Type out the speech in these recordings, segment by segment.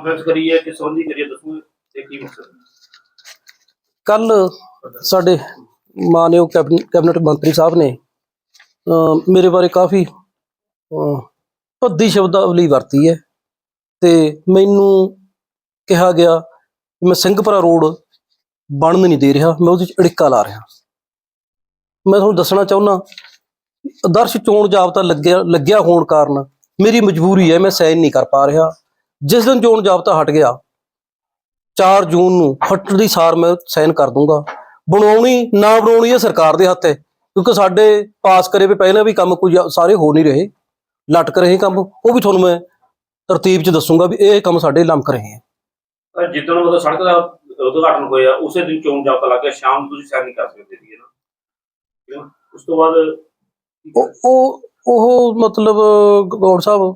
Conference ਕਰੀ ਹੈ, ਕਿ ਸੰਬੰਧੀ ਕਰੀ ਹੈ ਦੱਸੋ ਤੇ ਕੀ ਮਕਸਦ ਕੱਲ ਸਾਡੇ ਮਾਨਯੋਗ ਕੈਬਨਿਟ ਮੰਤਰੀ ਸਾਹਿਬ ਨੇ ਮੇਰੇ ਬਾਰੇ ਕਾਫੀ ਭੱਦੀ ਸ਼ਬਦਾਵਲੀ ਵਰਤੀ ਹੈ ਤੇ ਮੈਨੂੰ ਕਿਹਾ ਗਿਆ ਮੈਂ ਸਿੰਘਪੁਰਾ ਰੋਡ ਬਣਨ ਨਹੀਂ ਦੇ ਰਿਹਾ, ਮੈਂ ਉਹਦੇ ਚ ਅੜਿੱਕਾ ਲਾ ਰਿਹਾ। ਮੈਂ ਤੁਹਾਨੂੰ ਦੱਸਣਾ ਚਾਹੁੰਦਾ ਆਦਰਸ਼ ਚੋਣ ਜਾਬਤਾ ਲੱਗਿਆ ਲੱਗਿਆ ਹੋਣ ਕਾਰਨ ਮੇਰੀ ਮਜਬੂਰੀ ਹੈ, ਮੈਂ ਸਾਈਨ ਨਹੀਂ ਕਰ ਪਾ ਰਿਹਾ। ਜਿਸ ਦਿਨ ਚੋਣ ਜਾਬਤਾ ਹਟ ਗਿਆ 4 ਜੂਨ ਨੂੰ ਹਟਣ ਦੀ ਸਾਰ ਮੈਂ ਸਾਈਨ ਕਰ ਦੂੰਗਾ। ਬਣਾਉਣੀ ਨਾ ਬਣਾਉਣੀ ਇਹ ਸਰਕਾਰ ਦੇ ਹੱਥ ਹੈ ਕਿਉਂਕਿ ਸਾਡੇ ਪਾਸ ਕਰੇ ਵੀ ਪਹਿਲਾਂ ਵੀ ਕੰਮ ਕੁਝ ਸਾਰੇ ਹੋ ਨਹੀਂ ਰਹੇ। ਲਟਕ ਰਹੇ ਕੰਮ ਉਹ ਵੀ ਤੁਹਾਨੂੰ ਮੈਂ ਤਰਤੀਬ 'ਚ ਦੱਸੂੰਗਾ ਵੀ ਇਹ ਕੰਮ ਸਾਡੇ ਲੰਮਕ ਰਹੇ ਹੈ। ਜਿੱਦਣ ਮਤਲਬ ਸੜਕ ਦਾ ਉਦਘਾਟਨ ਹੋਇਆ ਉਸੇ ਦਿਨ ਚੋਣ ਜਾਬਤਾ ਲੱਗ ਗਿਆ ਸ਼ਾਮ ਨੂੰ ਤੁਸੀਂ ਸਾਈਨ ਨਹੀਂ ਕਰ ਸਕਦੇ ਸੀ ਨਾ? ਉਸ ਤੋਂ ਬਾਅਦ ਉਹ ਉਹ ਉਹ ਮਤਲਬ ਗੌਡ ਸਾਹਿਬ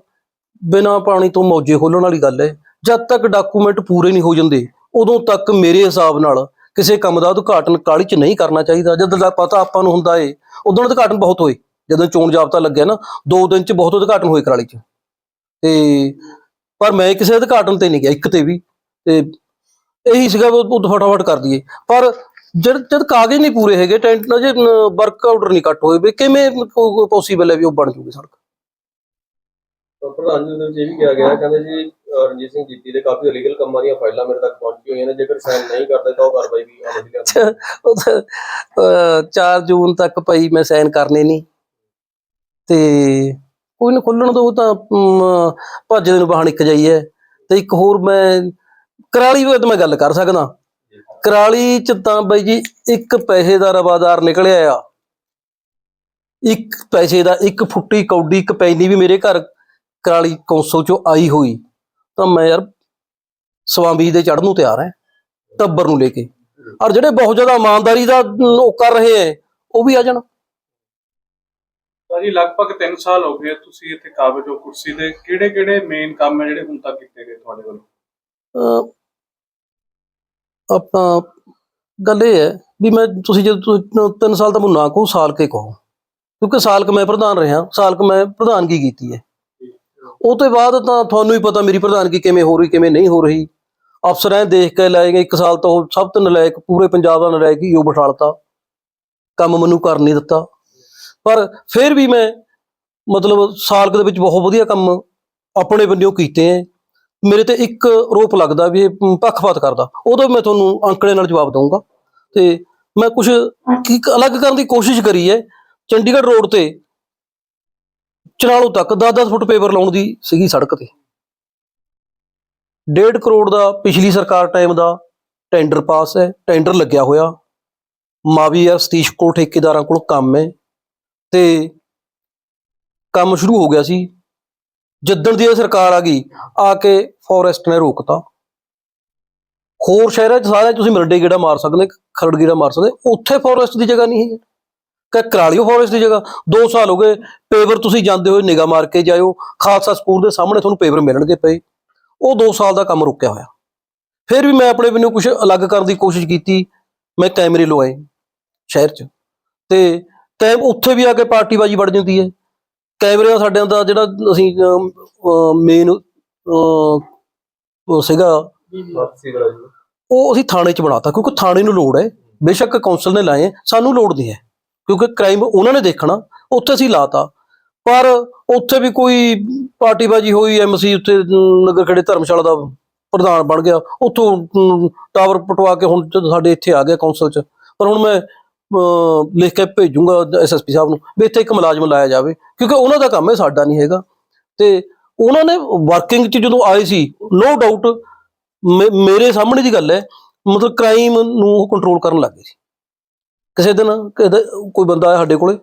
ਬਿਨਾ ਪਾਣੀ ਤੋਂ ਮੌਜੇ ਖੋਲਣ ਵਾਲੀ ਗੱਲ ਹੈ। ਜਦ ਤੱਕ ਡਾਕੂਮੈਂਟ ਪੂਰੇ ਨਹੀਂ ਹੋ ਜਾਂਦੇ, ਉਦੋਂ ਤੱਕ ਮੇਰੇ ਹਿਸਾਬ ਨਾਲ ਕਿਸੇ ਕੰਮ ਦਾ ਉਦਘਾਟਨ ਕਾਲੀ 'ਚ ਨਹੀਂ ਕਰਨਾ ਚਾਹੀਦਾ। ਜਦ ਦਾ ਪਤਾ ਆਪਾਂ ਨੂੰ ਹੁੰਦਾ ਏ, ਉਦੋਂ ਉਦਘਾਟਨ ਬਹੁਤ ਹੋਏ। ਜਦੋਂ ਚੋਣ ਜਾਬਤਾ ਲੱਗਿਆ ਨਾ, ਦੋ ਦਿਨ 'ਚ ਬਹੁਤ ਉਦਘਾਟਨ ਹੋਏ ਕਰਾਲੀ 'ਚ। ਤੇ ਪਰ ਮੈਂ ਕਿਸੇ ਉਦਘਾਟਨ ਤੇ ਨਹੀਂ ਗਿਆ, ਇੱਕ ਤੇ ਵੀ। ਤੇ ਇਹੀ ਸੀਗਾ ਉਹ ਫਟਾਫਟ ਕਰ ਦਈਏ। ਪਰ ਜਦ ਜਦ ਕਾਗਜ਼ ਨਹੀਂ ਪੂਰੇ ਹੈਗੇ, ਟੈਂਟ ਜੇ ਵਰਕ ਆਰਡਰ ਨਹੀਂ ਕੱਟ ਹੋਏ ਵੀ, ਕਿਵੇਂ ਪੋਸੀਬਲ ਹੈ ਵੀ ਉਹ ਬਣ ਜੂਗੀ ਸੜਕ? ਪ੍ਰਧਾਨ ਜੀ ਦੇ ਇਹ ਵੀ ਕਿਹਾ ਗਿਆ ਕਹਿੰਦੇ ਜੀ ਅਹ ਰਣਜੀਤ ਸਿੰਘ ਜੀਤੀ ਦੇ ਕਾਫੀ ਇਲੀਗਲ ਕੰਮਾਂ ਦੀਆਂ ਫਾਈਲਾਂ ਮੇਰੇ ਤੱਕ ਪਹੁੰਚੀ ਹੋਈਆਂ ਨੇ ਜੇਕਰ ਸਾਈਨ ਨਹੀਂ ਕਰਦੇ ਤਾਂ ਉਹ ਕਾਰਵਾਈ ਵੀ ਅਮਲ ਵਿੱਚ ਲਿਆਂਦੀ ਉਹ ਤਾਂ, ਅਹ, 4 ਜੂਨ ਤੱਕ ਪਈ ਮੈਂ ਸਾਈਨ ਕਰਨੇ ਨਹੀਂ। ਤੇ ਕੋਈ ਨਾ ਖੁੱਲਣ ਦੋ ਤਾਂ ਅਮ, ਭੱਜਦੇ ਨੂੰ ਬਾਹਣ ਇੱਕ ਜਾਈ ਤੇ ਇੱਕ ਹੋਰ ਮੈਂ ਕਰਾਲੀ ਵਿੱਚ ਮੈਂ ਗੱਲ ਕਰ ਸਕਦਾ। ਕਰਾਲੀ ਚ ਤਾਂ ਬਈ ਜੀ ਇੱਕ ਪੈਸੇ ਦਾ ਰਵਾਦਾਰ ਨਿਕਲਿਆ ਆ। ਇੱਕ ਪੈਸੇ ਦਾ ਇੱਕ ਫੁੱਟੀ ਕੌਡੀ ਇੱਕ ਪੈਨੀ ਵੀ ਮੇਰੇ ਘਰ ਕਰਾਲੀ ਕੌਂਸਲ ਚੋਂ ਆਈ ਹੋਈ ਤਾਂ ਮੈਂ ਯਾਰ ਸਵਾਮੀ ਦੇ ਚੜ੍ਹਨ ਨੂੰ ਤਿਆਰ ਹੈ ਟੱਬਰ ਨੂੰ ਲੈ ਕੇ। ਔਰ ਜਿਹੜੇ ਬਹੁਤ ਜ਼ਿਆਦਾ ਇਮਾਨਦਾਰੀ ਦਾ ਉਹ ਕਰ ਰਹੇ ਹੈ ਉਹ ਵੀ ਆ ਜਾਣ। ਭਾਜੀ ਲਗਭਗ 3 ਸਾਲ ਹੋ ਗਏ ਤੁਸੀਂ ਇੱਥੇ ਕਾਬਜ ਹੋ ਕੁਰਸੀ ਤੇ ਕਿਹੜੇ ਕਿਹੜੇ ਮੇਨ ਕੰਮ ਹੈ ਜਿਹੜੇ ਹੁਣ ਤੱਕ ਕੀਤੇ ਗਏ ਤੁਹਾਡੇ ਵੱਲੋਂ? ਆਪਣਾ ਗੱਲ ਇਹ ਹੈ ਵੀ ਮੈਂ ਤੁਸੀਂ ਜੇ ਤਿੰਨ ਸਾਲ ਤਾਂ ਮੈਨੂੰ ਨਾ ਕਹੋ ਸਾਲ ਕੇ ਕਹੋ। ਕਿਉਂਕਿ ਸਾਲ ਕ ਮੈਂ ਪ੍ਰਧਾਨ ਰਿਹਾ ਸਾਲ ਕ ਮੈਂ ਪ੍ਰਧਾਨਗੀ ਕੀਤੀ ਹੈ ਉਹ ਤੋਂ ਬਾਅਦ ਤਾਂ ਤੁਹਾਨੂੰ ਹੀ ਪਤਾ ਮੇਰੀ ਪ੍ਰਧਾਨਗੀ ਕਿਵੇਂ ਹੋ ਰਹੀ ਕਿਵੇਂ ਨਹੀਂ ਹੋ ਰਹੀ। ਅਫਸਰ ਦੇਖ ਕੇ ਲਾਏ ਗਏ ਇੱਕ ਸਾਲ ਤੋਂ ਉਹ ਸਭ ਤੋਂ ਨਲਾਇਕ ਪੂਰੇ ਪੰਜਾਬ ਦਾ ਨਲਾਇਕ ਹੀ ਉਹ ਬਿਠਾਲਤਾ। ਕੰਮ ਮੈਨੂੰ ਕਰ ਨਹੀਂ ਦਿੱਤਾ। ਪਰ ਫਿਰ ਵੀ ਮੈਂ ਮਤਲਬ ਸਾਲ ਦੇ ਵਿੱਚ ਬਹੁਤ ਵਧੀਆ ਕੰਮ ਆਪਣੇ ਬੰਨਿਓ ਕੀਤੇ ਐ। ਮੇਰੇ ਤੇ ਇੱਕ ਰੋਪ ਲੱਗਦਾ ਵੀ ਇਹ ਪੱਖਪਾਤ ਕਰਦਾ। ਉਹਦਾ ਮੈਂ ਤੁਹਾਨੂੰ ਅੰਕੜੇ ਨਾਲ ਜਵਾਬ ਦਊਂਗਾ। ਤੇ ਮੈਂ ਕੁਝ ਅਲੱਗ ਕਰਨ ਦੀ ਕੋਸ਼ਿਸ਼ ਕਰੀ ਹੈ ਚੰਡੀਗੜ੍ਹ ਰੋਡ ਤੇ ਚਨਾਲੂ ਤੱਕ 10-10 ਫੁੱਟ ਪੇਪਰ ਲਾਉਣ ਦੀ ਸੀਗੀ ਸੜਕ ਤੇ। 1.5 ਕਰੋੜ ਦਾ ਪਿਛਲੀ ਸਰਕਾਰ ਟਾਈਮ ਦਾ ਟੈਂਡਰ ਪਾਸ ਹੈ, ਟੈਂਡਰ ਲੱਗਿਆ ਹੋਇਆ। ਮਾਵੀ ਆ, ਸਤੀਸ਼ ਕੋਲ, ਠੇਕੇਦਾਰਾਂ ਕੋਲ ਕੰਮ ਹੈ। ਤੇ ਕੰਮ ਸ਼ੁਰੂ ਹੋ ਗਿਆ ਸੀ। ਜਿੱਦਣ ਦੀ ਇਹ ਸਰਕਾਰ ਆ ਗਈ, ਆ ਕੇ ਫੋਰੈਸਟ ਨੇ ਰੋਕਤਾ। ਹੋਰ ਸ਼ਹਿਰਾਂ 'ਚ ਸਾਰੇ ਤੁਸੀਂ ਮਰਡੇ ਗੇੜਾ ਮਾਰ ਸਕਦੇ, ਖਰੜ ਗੇੜਾ ਮਾਰ ਸਕਦੇ, ਉੱਥੇ ਫੋਰੈਸਟ ਦੀ ਜਗ੍ਹਾ ਨਹੀਂ ਹੈ ਕਿ ਕਰਾਲੀਓ ਫੋਰੈਸਟ ਦੀ ਜਗ੍ਹਾ। 2 ਸਾਲ ਹੋ ਗਏ, ਪੇਪਰ ਤੁਸੀਂ ਜਾਂਦੇ ਹੋਏ ਨਿਗਾਹ ਮਾਰ ਕੇ ਜਾਇਓ। ਖਾਲਸਾ ਸਕੂਲ ਦੇ ਸਾਹਮਣੇ ਤੁਹਾਨੂੰ ਪੇਪਰ ਮਿਲਣਗੇ ਪਏ। ਉਹ 2 ਸਾਲ ਦਾ ਕੰਮ ਰੁਕਿਆ ਹੋਇਆ। ਫਿਰ ਵੀ ਮੈਂ ਆਪਣੇ ਮੈਨੂੰ ਕੁਝ ਅਲੱਗ ਕਰਨ ਦੀ ਕੋਸ਼ਿਸ਼ ਕੀਤੀ। ਮੈਂ ਕੈਮਰੇ ਲਵਾਏ ਸ਼ਹਿਰ 'ਚ। ਤੇ ਕੈਮ ਉੱਥੇ ਵੀ ਆ ਕੇ ਪਾਰਟੀਬਾਜ਼ੀ ਵੜ ਜਾਂਦੀ ਹੈ। ਕੈਮਰਿਆਂ ਸਾਡਿਆਂ ਦਾ ਜਿਹੜਾ ਅਸੀਂ ਮੇਨ ਉਹ ਸੀਗਾ। ਉਹ ਅਸੀਂ ਥਾਣੇ 'ਚ ਬਣਾਤਾ, ਕਿਉਂਕਿ ਥਾਣੇ ਨੂੰ ਲੋੜ ਹੈ। ਬੇਸ਼ੱਕ ਕੌਂਸਲ ਨੇ ਲਾਏ ਸਾਨੂੰ ਲੋੜ ਨਹੀਂ ਹੈ। ਕਿਉਂਕਿ ਕ੍ਰਾਈਮ ਉਹਨਾਂ ਨੇ ਦੇਖਣਾ, ਉੱਥੇ ਅਸੀਂ ਲਾਤਾ। ਪਰ ਉੱਥੇ ਵੀ ਕੋਈ ਪਾਰਟੀਬਾਜੀ ਹੋਈ ਐਮਸੀ ਉੱਥੇ ਨਗਰ ਖੇੜੇ ਧਰਮਸ਼ਾਲਾ ਦਾ ਪ੍ਰਧਾਨ ਬਣ ਗਿਆ। ਉੱਥੋਂ ਟਾਵਰ ਪਟਵਾ ਕੇ ਹੁਣ ਜਦੋਂ ਸਾਡੇ ਇੱਥੇ ਆ ਗਿਆ ਕੌਂਸਲ 'ਚ, ਪਰ ਹੁਣ ਮੈਂ ਲਿਖ ਕੇ ਭੇਜੂੰਗਾ ਐਸਐਸਪੀ ਸਾਹਿਬ ਨੂੰ ਵੀ ਇੱਥੇ ਇੱਕ ਮੁਲਾਜ਼ਮ ਲਾਇਆ ਜਾਵੇ, ਕਿਉਂਕਿ ਉਹਨਾਂ ਦਾ ਕੰਮ ਹੈ, ਸਾਡਾ ਨਹੀਂ ਹੈਗਾ। ਤੇ ਉਹਨਾਂ ਨੇ ਵਰਕਿੰਗ 'ਚ ਜਦੋਂ ਆਏ ਸੀ ਨੋ ਡਾਊਟ ਮੇਰੇ ਸਾਹਮਣੇ ਦੀ ਗੱਲ ਹੈ, ਮਤਲਬ ਕ੍ਰਾਈਮ ਨੂੰ ਕੰਟਰੋਲ ਕਰਨ ਲੱਗ ਗਏ ਸੀ। ਕਿਸੇ ਦਿਨ ਕਿਹਦਾ ਕੋਈ ਬੰਦਾ ਆਇਆ ਸਾਡੇ ਕੋਲੇ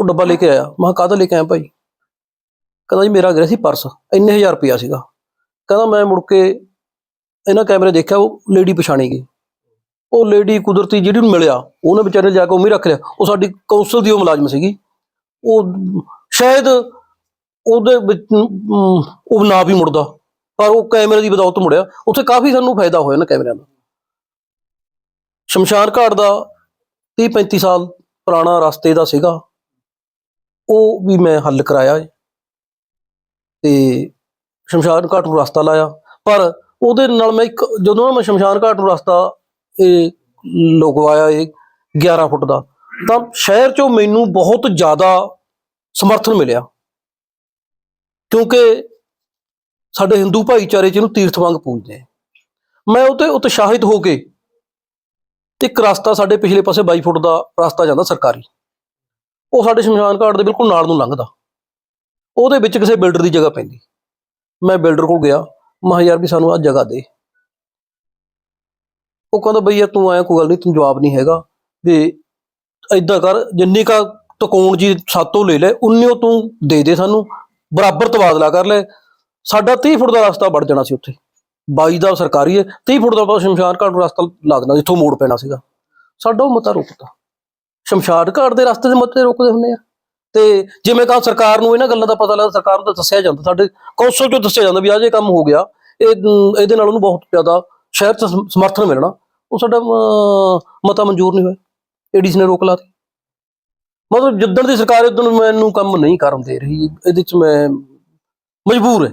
ਉਹ ਡੱਬਾ ਲੈ ਕੇ ਆਇਆ। ਮੈਂ ਕਿਹਾ ਕਾਹਦਾ ਲੈ ਕੇ ਆਇਆ ਭਾਈ? ਕਹਿੰਦਾ ਜੀ ਮੇਰਾ ਗਿਆ ਸੀ ਪਰਸ ਇੰਨੇ ਹਜ਼ਾਰ ਰੁਪਇਆ ਸੀਗਾ। ਕਹਿੰਦਾ ਮੈਂ ਮੁੜ ਕੇ ਇਹਨਾਂ ਕੈਮਰੇ ਦੇਖਿਆ ਉਹ ਲੇਡੀ ਪਛਾਣੀ ਗਈ। ਉਹ ਲੇਡੀ ਕੁਦਰਤੀ ਜਿਹੜੀ ਨੂੰ ਮਿਲਿਆ ਉਹਨੇ ਵਿਚਾਰੇ ਨੇ ਜਾ ਕੇ ਉਮੀ ਰੱਖ ਲਿਆ। ਉਹ ਸਾਡੀ ਕੌਂਸਲ ਦੀ ਉਹ ਮੁਲਾਜ਼ਮ ਸੀਗੀ। ਉਹ ਸ਼ਾਇਦ ਉਹਦੇ ਵਿੱਚ ਅਮ, ਉਹ ਨਾ ਵੀ ਮੁੜਦਾ ਪਰ ਉਹ ਕੈਮਰੇ ਦੀ ਬਦੌਲਤ ਮੁੜਿਆ। ਉੱਥੇ ਕਾਫੀ ਸਾਨੂੰ ਫਾਇਦਾ ਹੋਇਆ ਨਾ ਕੈਮਰਿਆਂ ਦਾ। ਸ਼ਮਸ਼ਾਨ ਘਾਟ ਦਾ 30 35 ਸਾਲ ਪੁਰਾਣਾ ਰਸਤੇ ਦਾ ਸੀਗਾ। ਉਹ ਵੀ ਮੈਂ ਹੱਲ ਕਰਾਇਆ ਹੈ ਤੇ ਸ਼ਮਸ਼ਾਨ ਘਾਟ ਨੂੰ ਰਸਤਾ ਲਾਇਆ। ਪਰ ਉਹਦੇ ਨਾਲ ਮੈਂ ਇੱਕ, ਜਦੋਂ ਮੈਂ ਸ਼ਮਸ਼ਾਨ ਘਾਟ ਨੂੰ ਰਸਤਾ ਇਹ ਲਗਵਾਇਆ ਇਹ 11 ਫੁੱਟ ਦਾ, ਤਾਂ ਸ਼ਹਿਰ ਚੋਂ ਮੈਨੂੰ ਬਹੁਤ ਜ਼ਿਆਦਾ ਸਮਰਥਨ ਮਿਲਿਆ। ਕਿਉਂਕਿ ਸਾਡੇ ਹਿੰਦੂ ਭਾਈਚਾਰੇ ਚ ਇਹਨੂੰ ਤੀਰਥ ਵਾਂਗ ਪੂਜਦੇ ਆ। ਮੈਂ ਉਹ ਤੇ ਉਤਸ਼ਾਹਿਤ ਹੋ ਕੇ ਇੱਕ ਰਸਤਾ ਸਾਡੇ ਪਿਛਲੇ ਪਾਸੇ 22 ਫੁੱਟ ਦਾ ਰਸਤਾ ਜਾਂਦਾ ਸਰਕਾਰੀ। ਉਹ ਸਾਡੇ ਸ਼ਮਸ਼ਾਨ ਘਾਟ ਦੇ ਬਿਲਕੁਲ ਨਾਲ ਨੂੰ ਲੰਘਦਾ। ਉਹਦੇ ਵਿੱਚ ਕਿਸੇ ਬਿਲਡਰ ਦੀ ਜਗ੍ਹਾ ਪੈਂਦੀ। ਮੈਂ ਬਿਲਡਰ ਕੋਲ ਗਿਆ। ਮੈਂ ਕਿਹਾ, ਯਾਰ ਵੀ ਸਾਨੂੰ ਆਹ ਜਗ੍ਹਾ ਦੇ। ਉਹ ਕਹਿੰਦਾ, ਬਈ ਯਾਰ ਤੂੰ ਆਇਆ, ਕੋਈ ਗੱਲ ਨਹੀਂ ਤੂੰ ਜਵਾਬ ਨਹੀਂ ਹੈਗਾ। ਵੀ ਏਦਾਂ ਕਰ, ਜਿੰਨੀ ਕਾ ਤਕੋਣ ਜੀ ਸਾਤੋਂ ਲੈ ਲੈ ਉਨੀਓ ਤੂੰ ਦੇ ਦੇ ਸਾਨੂੰ। ਬਰਾਬਰ ਤਬਾਦਲਾ ਕਰ ਲੈ। ਸਾਡਾ 30 ਫੁੱਟ ਦਾ ਰਸਤਾ ਵੜ ਜਾਣਾ ਸੀ ਉੱਥੇ। 22 ਦਾ ਸਰਕਾਰੀ ਹੈ 30 ਫੁੱਟ ਦਾ ਆਪਾਂ ਸ਼ਮਸ਼ਾਨ ਘਾਟ ਨੂੰ ਰਸਤਾ ਲਾ ਦੇਣਾ, ਜਿੱਥੋਂ ਮੋੜ ਪੈਣਾ ਸੀਗਾ। ਸਾਡਾ ਉਹ ਮਤਾ ਰੁਕਦਾ ਸ਼ਮਸ਼ਾਨ ਘਾਟ ਦੇ ਰਸਤੇ ਦੇ ਮਤੇ ਰੁਕਦੇ ਹੁੰਦੇ ਆ। ਤੇ ਜਿਵੇਂ ਕਹਾਂ ਸਰਕਾਰ ਨੂੰ ਇਹਨਾਂ ਗੱਲਾਂ ਦਾ ਪਤਾ ਲੱਗਦਾ, ਸਰਕਾਰ ਨੂੰ ਤਾਂ ਦੱਸਿਆ ਜਾਂਦਾ, ਸਾਡੇ ਕੌਂਸਲ ਚੋਂ ਦੱਸਿਆ ਜਾਂਦਾ ਵੀ ਆਹ ਜੇ ਕੰਮ ਹੋ ਗਿਆ, ਇਹ ਇਹਦੇ ਨਾਲ ਉਹਨੂੰ ਬਹੁਤ ਜ਼ਿਆਦਾ ਸ਼ਹਿਰ 'ਚ ਸਮਰਥਨ ਮਿਲਣਾ। ਉਹ ਸਾਡਾ ਮਤਾ ਮਨਜ਼ੂਰ ਨਹੀਂ ਹੋਇਆ। ਏਡੀਸ ਨੇ ਰੋਕ ਲਾਤੀ। ਮਤਲਬ ਜਿੱਦਣ ਦੀ ਸਰਕਾਰ ਉਦੋਂ ਮੈਨੂੰ ਕੰਮ ਨਹੀਂ ਕਰਨ ਦੇ ਰਹੀ, ਇਹਦੇ 'ਚ ਮੈਂ ਮਜਬੂਰ ਹੈ।